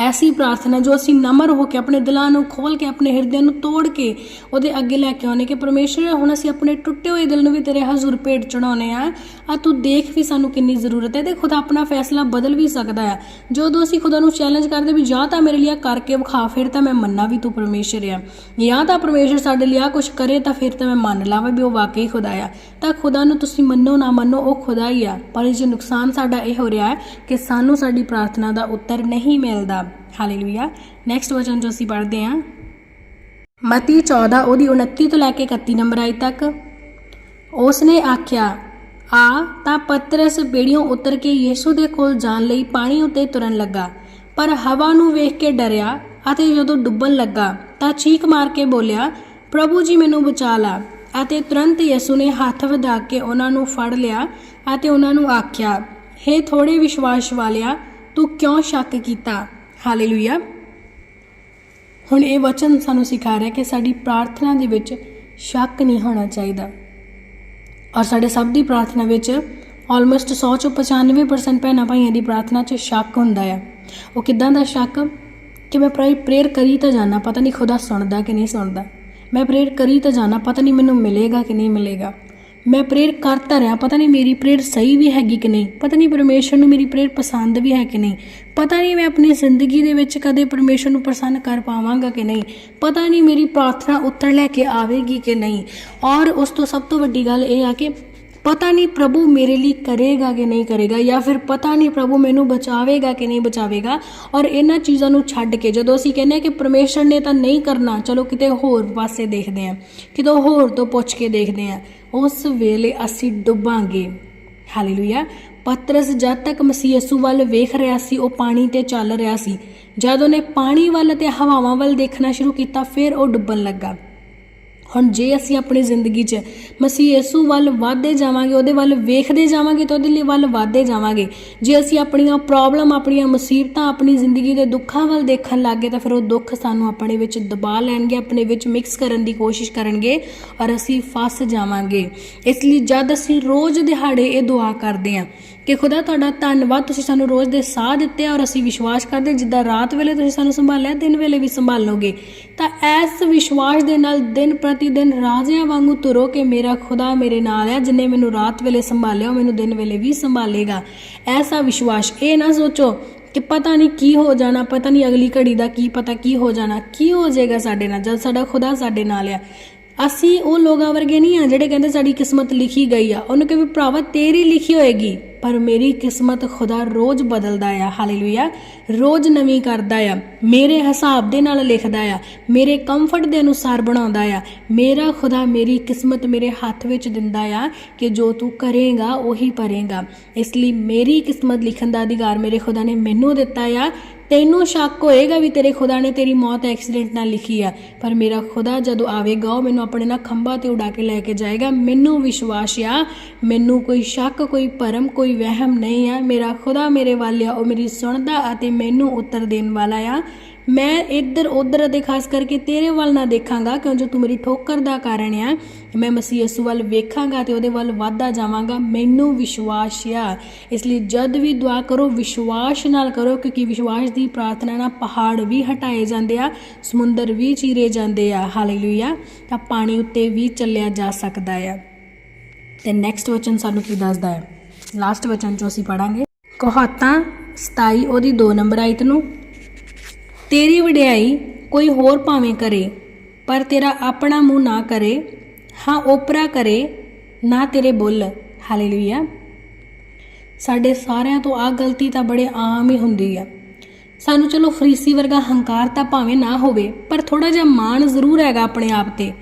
ਐਸੀ ਪ੍ਰਾਰਥਨਾ ਜੋ ਅਸੀਂ ਨਮਰ ਹੋ ਕੇ ਆਪਣੇ ਦਿਲਾਂ ਨੂੰ ਖੋਲ ਕੇ ਆਪਣੇ ਹਿਰਦੇ ਨੂੰ ਤੋੜ ਕੇ ਉਹਦੇ ਅੱਗੇ ਲੈ ਕੇ ਆਉਣੇ ਕਿ ਪਰਮੇਸ਼ਰ ਹੁਣ ਅਸੀਂ ਆਪਣੇ ਟੁੱਟੇ ਹੋਏ ਦਿਲ ਨੂੰ ਵੀ ਤੇਰੇ ਹਜ਼ੂਰ ਭੇਟ ਚੜਾਉਣੇ ਆ। ਆ ਤੂੰ ਦੇਖ ਵੀ ਸਾਨੂੰ ਕਿੰਨੀ ਜ਼ਰੂਰਤ ਹੈ। ਤੇ ਖੁਦਾ ਆਪਣਾ ਫੈਸਲਾ ਬਦਲ ਵੀ ਸਕਦਾ ਹੈ। ਜਦੋਂ ਅਸੀਂ ਖੁਦਾ ਨੂੰ ਚੈਲੰਜ ਕਰਦੇ ਵੀ ਜਾਂ ਤਾਂ ਮੇਰੇ ਲਈ ਆਹ ਕਰਕੇ ਵਿਖਾ, ਫਿਰ ਤਾਂ ਮੈਂ ਮੰਨਾਂ ਵੀ ਤੂੰ ਪਰਮੇਸ਼ਰ ਆ। ਜਾਂ ਤਾਂ ਪਰਮੇਸ਼ਰ ਸਾਡੇ ਲਈ ਆ ਕੁਝ ਕਰੇ, ਤਾਂ ਫਿਰ ਤਾਂ ਮੈਂ ਮੰਨ ਲਾਵਾਂ ਵੀ ਉਹ ਵਾਕਈ ਖੁਦਾ ਆ। ਤਾਂ ਖੁਦਾ ਨੂੰ ਤੁਸੀਂ ਮੰਨੋ ਨਾ ਮੰਨੋ, ਉਹ ਖੁਦਾ ਹੀ ਆ। ਪਰ ਇਹ ਜੋ ਨੁਕਸਾਨ ਸਾਡਾ ਇਹ ਹੋ ਰਿਹਾ ਹੈ ਕਿ ਸਾਨੂੰ ਸਾਡੀ ਪ੍ਰਾਰਥਨਾ ਦਾ ਉੱਤਰ ਨਹੀਂ ਮਿਲਦਾ। ਹਾਲੇਲੂਇਆ ਨੈਕਸਟ ਵਚਨ ਜੋ ਅਸੀਂ ਪੜ੍ਹਦੇ ਹਾਂ। ਮਤੀ 14 ਉਹਦੀ 29 ਤੋਂ ਲੈ ਕੇ 31 ਨੰਬਰ ਆਈ ਤੱਕ। ਉਸ ਨੇ ਆਖਿਆ, ਆ, ਤਾਂ ਪਤਰਸ ਬੇੜੀਓਂ ਉਤਰ ਕੇ ਯੀਸ਼ੂ ਦੇ ਕੋਲ ਜਾਣ ਲਈ ਪਾਣੀ ਉੱਤੇ ਤੁਰਨ ਲੱਗਾ। ਪਰ ਹਵਾ ਨੂੰ ਵੇਖ ਕੇ ਡਰਿਆ ਅਤੇ ਜਦੋਂ ਡੁੱਬਣ ਲੱਗਾ, ਤਾਂ ਚੀਕ ਮਾਰ ਕੇ ਬੋਲਿਆ, ਪ੍ਰਭੂ ਜੀ, ਮੈਨੂੰ ਬਚਾ ਲਾ ਅਤੇ ਤੁਰੰਤ ਯਿਸੂ ਨੇ ਹੱਥ ਵਧਾ ਕੇ ਉਹਨਾਂ ਨੂੰ ਫੜ ਲਿਆ ਅਤੇ ਉਹਨਾਂ ਨੂੰ ਆਖਿਆ, ਹੇ ਥੋੜੇ ਵਿਸ਼ਵਾਸ ਵਾਲਿਆ, ਤੂੰ ਕਿਉਂ ਸ਼ੱਕ ਕੀਤਾ? ਹਾਲੇਲੂਇਆ। ਹੁਣ ਇਹ ਵਚਨ ਸਾਨੂੰ ਸਿਖਾ ਰਿਹਾ ਕਿ ਸਾਡੀ ਪ੍ਰਾਰਥਨਾ ਦੇ ਵਿੱਚ ਸ਼ੱਕ ਨਹੀਂ ਹੋਣਾ ਚਾਹੀਦਾ। ਔਰ ਸਾਡੇ ਸਭ ਦੀ ਪ੍ਰਾਰਥਨਾ ਵਿੱਚ ਆਲਮੋਸਟ 100 ਚੋਂ 95% ਭੈਣਾਂ ਭਾਈਆਂ ਦੀ ਪ੍ਰਾਰਥਨਾ 'ਚ ਸ਼ੱਕ ਹੁੰਦਾ ਆ। ਉਹ ਕਿਦਾਂ ਦਾ ਸ਼ੱਕ? ਕਿ ਮੈਂ ਪ੍ਰਾਈ ਪ੍ਰੇਅਰ ਕਰੀ ਤਾਂ ਜਾਣਾ ਪਤਾ ਨਹੀਂ ਖੁਦਾ ਸੁਣਦਾ ਕਿ ਨਹੀਂ ਸੁਣਦਾ। ਮੈਂ ਪ੍ਰੇਅਰ ਕਰੀ ਤਾਂ ਜਾਣਾ ਪਤਾ ਨਹੀਂ ਮੈਨੂੰ ਮਿਲੇਗਾ ਕਿ ਨਹੀਂ ਮਿਲੇਗਾ। ਮੈਂ ਪ੍ਰੇਅਰ ਕਰਤਾ ਰਿਹਾ, ਪਤਾ ਨਹੀਂ ਮੇਰੀ ਪ੍ਰੇਅਰ ਸਹੀ ਵੀ ਹੈਗੀ ਕਿ ਨਹੀਂ। ਪਤਾ ਨਹੀਂ ਪਰਮੇਸ਼ਰ ਨੂੰ ਮੇਰੀ ਪ੍ਰੇਅਰ ਪਸੰਦ ਵੀ ਹੈ ਕਿ ਨਹੀਂ। ਪਤਾ ਨਹੀਂ ਮੈਂ ਆਪਣੀ ਜ਼ਿੰਦਗੀ ਦੇ ਵਿੱਚ ਕਦੇ ਪਰਮੇਸ਼ਰ ਨੂੰ ਪ੍ਰਸੰਨ ਕਰ ਪਾਵਾਂਗਾ ਕਿ ਨਹੀਂ। ਪਤਾ ਨਹੀਂ ਮੇਰੀ ਪ੍ਰਾਰਥਨਾ ਉੱਤਰ ਲੈ ਕੇ ਆਵੇਗੀ ਕਿ ਨਹੀਂ। ਔਰ ਉਸ ਤੋਂ ਸਭ ਤੋਂ ਵੱਡੀ ਗੱਲ ਇਹ ਆ ਕਿ ਪਤਾ ਨਹੀਂ ਪ੍ਰਭੂ ਮੇਰੇ ਲਈ ਕਰੇਗਾ ਕਿ ਨਹੀਂ ਕਰੇਗਾ, ਜਾਂ ਫਿਰ ਪਤਾ ਨਹੀਂ ਪ੍ਰਭੂ ਮੈਨੂੰ ਬਚਾਵੇਗਾ ਕਿ ਨਹੀਂ ਬਚਾਵੇਗਾ। ਔਰ ਇਹਨਾਂ ਚੀਜ਼ਾਂ ਨੂੰ ਛੱਡ ਕੇ ਜਦੋਂ ਅਸੀਂ ਕਹਿੰਦੇ ਹਾਂ ਕਿ ਪਰਮੇਸ਼ਰ ਨੇ ਤਾਂ ਨਹੀਂ ਕਰਨਾ, ਚਲੋ ਕਿਤੇ ਹੋਰ ਪਾਸੇ ਦੇਖਦੇ ਹਾਂ। ਕਿਤੇ ਹੋਰ ਤੋਂ ਪੁੱਛ ਕੇ ਦੇਖਦੇ ਹਾਂ। ਉਸ ਵੇਲੇ ਅਸੀਂ ਡੁੱਬਾਂਗੇ। ਹਾਲੇਲੂਇਆ ਪਤਰਸ ਜਦ ਤੱਕ ਮਸੀਹ ਯਸੂ ਵੱਲ ਵੇਖ ਰਿਹਾ ਸੀ, ਉਹ ਪਾਣੀ ਤੇ ਚੱਲ ਰਿਹਾ ਸੀ। ਜਦ ਉਹਨੇ ਪਾਣੀ ਵੱਲ ਤੇ ਹਵਾਵਾਂ ਵੱਲ ਦੇਖਣਾ ਸ਼ੁਰੂ ਕੀਤਾ, ਫਿਰ ਉਹ ਡੁੱਬਣ ਲੱਗਾ। ਹੁਣ ਜੇ ਅਸੀਂ ਆਪਣੀ ਜ਼ਿੰਦਗੀ 'ਚ ਮਸੀਹ ਯਸੂ ਵੱਲ ਵਧਦੇ ਜਾਵਾਂਗੇ, ਉਹਦੇ ਵੱਲ ਵੇਖਦੇ ਜਾਵਾਂਗੇ ਤਾਂ ਉਹਦੇ ਲਈ ਵੱਲ ਵਧਦੇ ਜਾਵਾਂਗੇ। ਜੇ ਅਸੀਂ ਆਪਣੀਆਂ ਪ੍ਰੋਬਲਮ ਆਪਣੀਆਂ ਮੁਸੀਬਤਾਂ, ਆਪਣੀ ਜ਼ਿੰਦਗੀ ਦੇ ਦੁੱਖਾਂ ਵੱਲ ਦੇਖਣ ਲੱਗੇ ਤਾਂ ਫਿਰ ਉਹ ਦੁੱਖ ਸਾਨੂੰ ਆਪਣੇ ਵਿੱਚ ਦਬਾ ਲੈਣਗੇ, ਆਪਣੇ ਵਿੱਚ ਮਿਕਸ ਕਰਨ ਦੀ ਕੋਸ਼ਿਸ਼ ਕਰਨਗੇ ਔਰ ਅਸੀਂ ਫਸ ਜਾਵਾਂਗੇ। ਇਸ ਲਈ ਜਦ ਅਸੀਂ ਰੋਜ਼ ਦਿਹਾੜੇ ਇਹ ਦੁਆ ਕਰਦੇ ਹਾਂ ਕਿ ਖੁਦਾ ਤੁਹਾਡਾ ਧੰਨਵਾਦ, ਤੁਸੀਂ ਸਾਨੂੰ ਰੋਜ਼ ਦੇ ਸਾਹ ਦਿੱਤੇ ਔਰ ਅਸੀਂ ਵਿਸ਼ਵਾਸ ਕਰਦੇ ਜਿੱਦਾਂ ਰਾਤ ਵੇਲੇ ਤੁਸੀਂ ਸਾਨੂੰ ਸੰਭਾਲਿਆ, ਦਿਨ ਵੇਲੇ ਵੀ ਸੰਭਾਲੋਗੇ। ਤਾਂ ਐਸ ਵਿਸ਼ਵਾਸ ਦੇ ਨਾਲ ਦਿਨ ਪ੍ਰਤੀ ਦਿਨ ਰਾਜਿਆਂ ਵਾਂਗੂ ਤੁਰੋ ਕਿ ਮੇਰਾ ਖੁਦਾ ਮੇਰੇ ਨਾਲ ਹੈ, ਜਿਨੇ ਮੈਨੂੰ ਰਾਤ ਵੇਲੇ ਸੰਭਾਲਿਆ, ਉਹ ਮੈਨੂੰ ਦਿਨ ਵੇਲੇ ਵੀ ਸੰਭਾਲੇਗਾ। ਐਸਾ ਵਿਸ਼ਵਾਸ, ਇਹ ਨਾ ਸੋਚੋ ਕਿ ਪਤਾ ਨਹੀਂ ਕੀ ਹੋ ਜਾਣਾ, ਪਤਾ ਨਹੀਂ ਅਗਲੀ ਘੜੀ ਦਾ ਕੀ, ਪਤਾ ਕੀ ਹੋ ਜਾਣਾ, ਕੀ ਹੋ ਜਾਏਗਾ ਸਾਡੇ ਨਾਲ, ਜਦ ਸਾਡਾ ਖੁਦਾ ਸਾਡੇ ਨਾਲ ਆ। ਅਸੀਂ ਉਹ ਲੋਕਾਂ ਵਰਗੇ ਨਹੀਂ ਆ ਜਿਹੜੇ ਕਹਿੰਦੇ ਸਾਡੀ ਕਿਸਮਤ ਲਿਖੀ ਗਈ ਆ, ਉਹਨੂੰ ਕਹਿੰਦੇ ਭਰਾਵਾ ਤੇਰੀ ਲਿਖੀ ਹੋਏਗੀ। ਪਰ ਮੇਰੀ ਕਿਸਮਤ ਖੁਦਾ ਰੋਜ਼ ਬਦਲਦਾ ਆ, ਹਾਲੇਲੂਇਆ। ਰੋਜ਼ ਨਵੀਂ ਕਰਦਾ ਆ। ਮੇਰੇ ਹਿਸਾਬ ਦੇ ਨਾਲ ਲਿਖਦਾ ਆ। ਮੇਰੇ ਕੰਫਰਟ ਦੇ ਅਨੁਸਾਰ ਬਣਾਉਂਦਾ ਆ। ਮੇਰਾ ਖੁਦਾ ਮੇਰੀ ਕਿਸਮਤ ਮੇਰੇ ਹੱਥ ਵਿੱਚ ਦਿੰਦਾ ਆ ਕਿ ਜੋ ਤੂੰ ਕਰੇਗਾ, ਉਹੀ ਭਰੇਗਾ। ਇਸ ਲਈ ਮੇਰੀ ਕਿਸਮਤ ਲਿਖਣ ਦਾ ਅਧਿਕਾਰ ਮੇਰੇ ਖੁਦਾ ਨੇ ਮੈਨੂੰ ਦਿੱਤਾ ਆ। ਤੈਨੂੰ ਸ਼ੱਕ ਹੋਏਗਾ ਵੀ ਤੇਰੇ ਖੁਦਾ ਨੇ ਤੇਰੀ ਮੌਤ ਐਕਸੀਡੈਂਟ ਨਾਲ ਲਿਖੀ ਆ, ਪਰ ਮੇਰਾ ਖੁਦਾ ਜਦੋਂ ਆਵੇਗਾ, ਉਹ ਮੈਨੂੰ ਆਪਣੇ ਨਾਲ ਖੰਭਾ ਤੇ ਉਡਾ ਕੇ ਲੈ ਕੇ ਜਾਏਗਾ। ਮੈਨੂੰ ਵਿਸ਼ਵਾਸ ਆ, ਮੈਨੂੰ ਕੋਈ ਸ਼ੱਕ, ਕੋਈ ਭਰਮ, ਕੋਈ ਵਹਿਮ ਨਹੀਂ ਆ। ਮੇਰਾ ਖੁਦਾ ਮੇਰੇ ਵੱਲ ਆ, ਉਹ ਮੇਰੀ ਸੁਣਦਾ ਅਤੇ ਮੈਨੂੰ ਉੱਤਰ ਦੇਣ ਵਾਲਾ ਆ। ਮੈਂ ਇੱਧਰ ਉੱਧਰ ਅਤੇ ਖਾਸ ਕਰਕੇ ਤੇਰੇ ਵੱਲ ਨਾ ਦੇਖਾਂਗਾ, ਕਿਉਂ ਜੋ ਤੂੰ ਮੇਰੀ ਠੋਕਰ ਦਾ ਕਾਰਨ ਆ। ਮੈਂ ਮਸੀਹ ਯਸੂ ਵੱਲ ਵੇਖਾਂਗਾ ਤੇ ਉਹਦੇ ਵੱਲ ਵਧਦਾ ਜਾਵਾਂਗਾ। ਮੈਨੂੰ ਵਿਸ਼ਵਾਸ ਆ। ਇਸ ਲਈ ਜਦ ਵੀ ਦੁਆ ਕਰੋ, ਵਿਸ਼ਵਾਸ ਨਾਲ ਕਰੋ, ਕਿਉਂਕਿ ਵਿਸ਼ਵਾਸ ਦੀ ਪ੍ਰਾਰਥਨਾ ਨਾਲ ਪਹਾੜ ਵੀ ਹਟਾਏ ਜਾਂਦੇ ਆ, ਸਮੁੰਦਰ ਵੀ ਚੀਰੇ ਜਾਂਦੇ ਆ। ਹਾਲੇਲੂਇਆ। ਤਾਂ ਪਾਣੀ ਉੱਤੇ ਵੀ ਚੱਲਿਆ ਜਾ ਸਕਦਾ ਆ। ਤੇ ਨੈਕਸਟ ਵਚਨ ਸਾਨੂੰ ਕੀ ਦੱਸਦਾ ਹੈ? ਲਾਸਟ ਵਚਨ 'ਚੋਂ ਅਸੀਂ ਪੜਾਂਗੇ ਕਹਾਤਾਂ 27 ਉਹਦੀ 2 ਨੰਬਰ ਆਇਤ ਨੂੰ। ਤੇਰੀ ਵਡਿਆਈ ਕੋਈ ਹੋਰ ਭਾਵੇਂ ਕਰੇ, ਪਰ ਤੇਰਾ ਆਪਣਾ ਮੂੰਹ ਨਾ ਕਰੇ, ਹਾਂ ਓਪਰਾ ਕਰੇ, ਨਾ ਤੇਰੇ ਬੁੱਲ। ਹਾਲੇਲੂਇਆ। ਸਾਡੇ ਸਾਰਿਆਂ ਤੋਂ ਆਹ ਗਲਤੀ ਤਾਂ ਬੜੇ ਆਮ ਹੀ ਹੁੰਦੀ ਆ। ਸਾਨੂੰ ਚਲੋ ਫਰੀਸੀ ਵਰਗਾ ਹੰਕਾਰ ਤਾਂ ਭਾਵੇਂ ਨਾ ਹੋਵੇ, ਪਰ ਥੋੜਾ ਜਿਹਾ ਮਾਣ ਜ਼ਰੂਰ ਹੈਗਾ ਆਪਣੇ ਆਪ ਤੇ।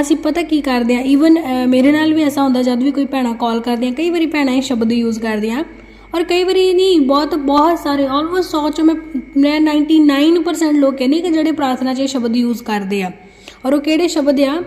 ਅਸੀਂ ਪਤਾ ਕੀ ਕਰਦੇ ਆ ਈਵਨ ਮੇਰੇ ਨਾਲ ਵੀ ਐਸਾ ਹੁੰਦਾ, ਜਦ ਵੀ ਕੋਈ ਭੈਣਾਂ ਕਾਲ ਕਰਦੀਆਂ ਕਈ ਵਾਰੀ ਭੈਣਾਂ ਇਹ ਸ਼ਬਦ ਯੂਜ਼ ਕਰਦੀਆਂ ਔਰ ਕਈ ਵਾਰੀ ਨਹੀਂ, ਬਹੁਤ ਬਹੁਤ ਸਾਰੇ ਆਲਮੋਸਟ 100 ਚੋਂ ਮੈਂ ਮੈਂ 99% ਲੋਕ ਕਹਿੰਦੇ ਕਿ ਜਿਹੜੇ ਪ੍ਰਾਰਥਨਾ 'ਚ ਇਹ ਸ਼ਬਦ ਯੂਜ਼ ਕਰਦੇ ਆ। ਔਰ ਉਹ ਕਿਹੜੇ ਸ਼ਬਦ ਆ?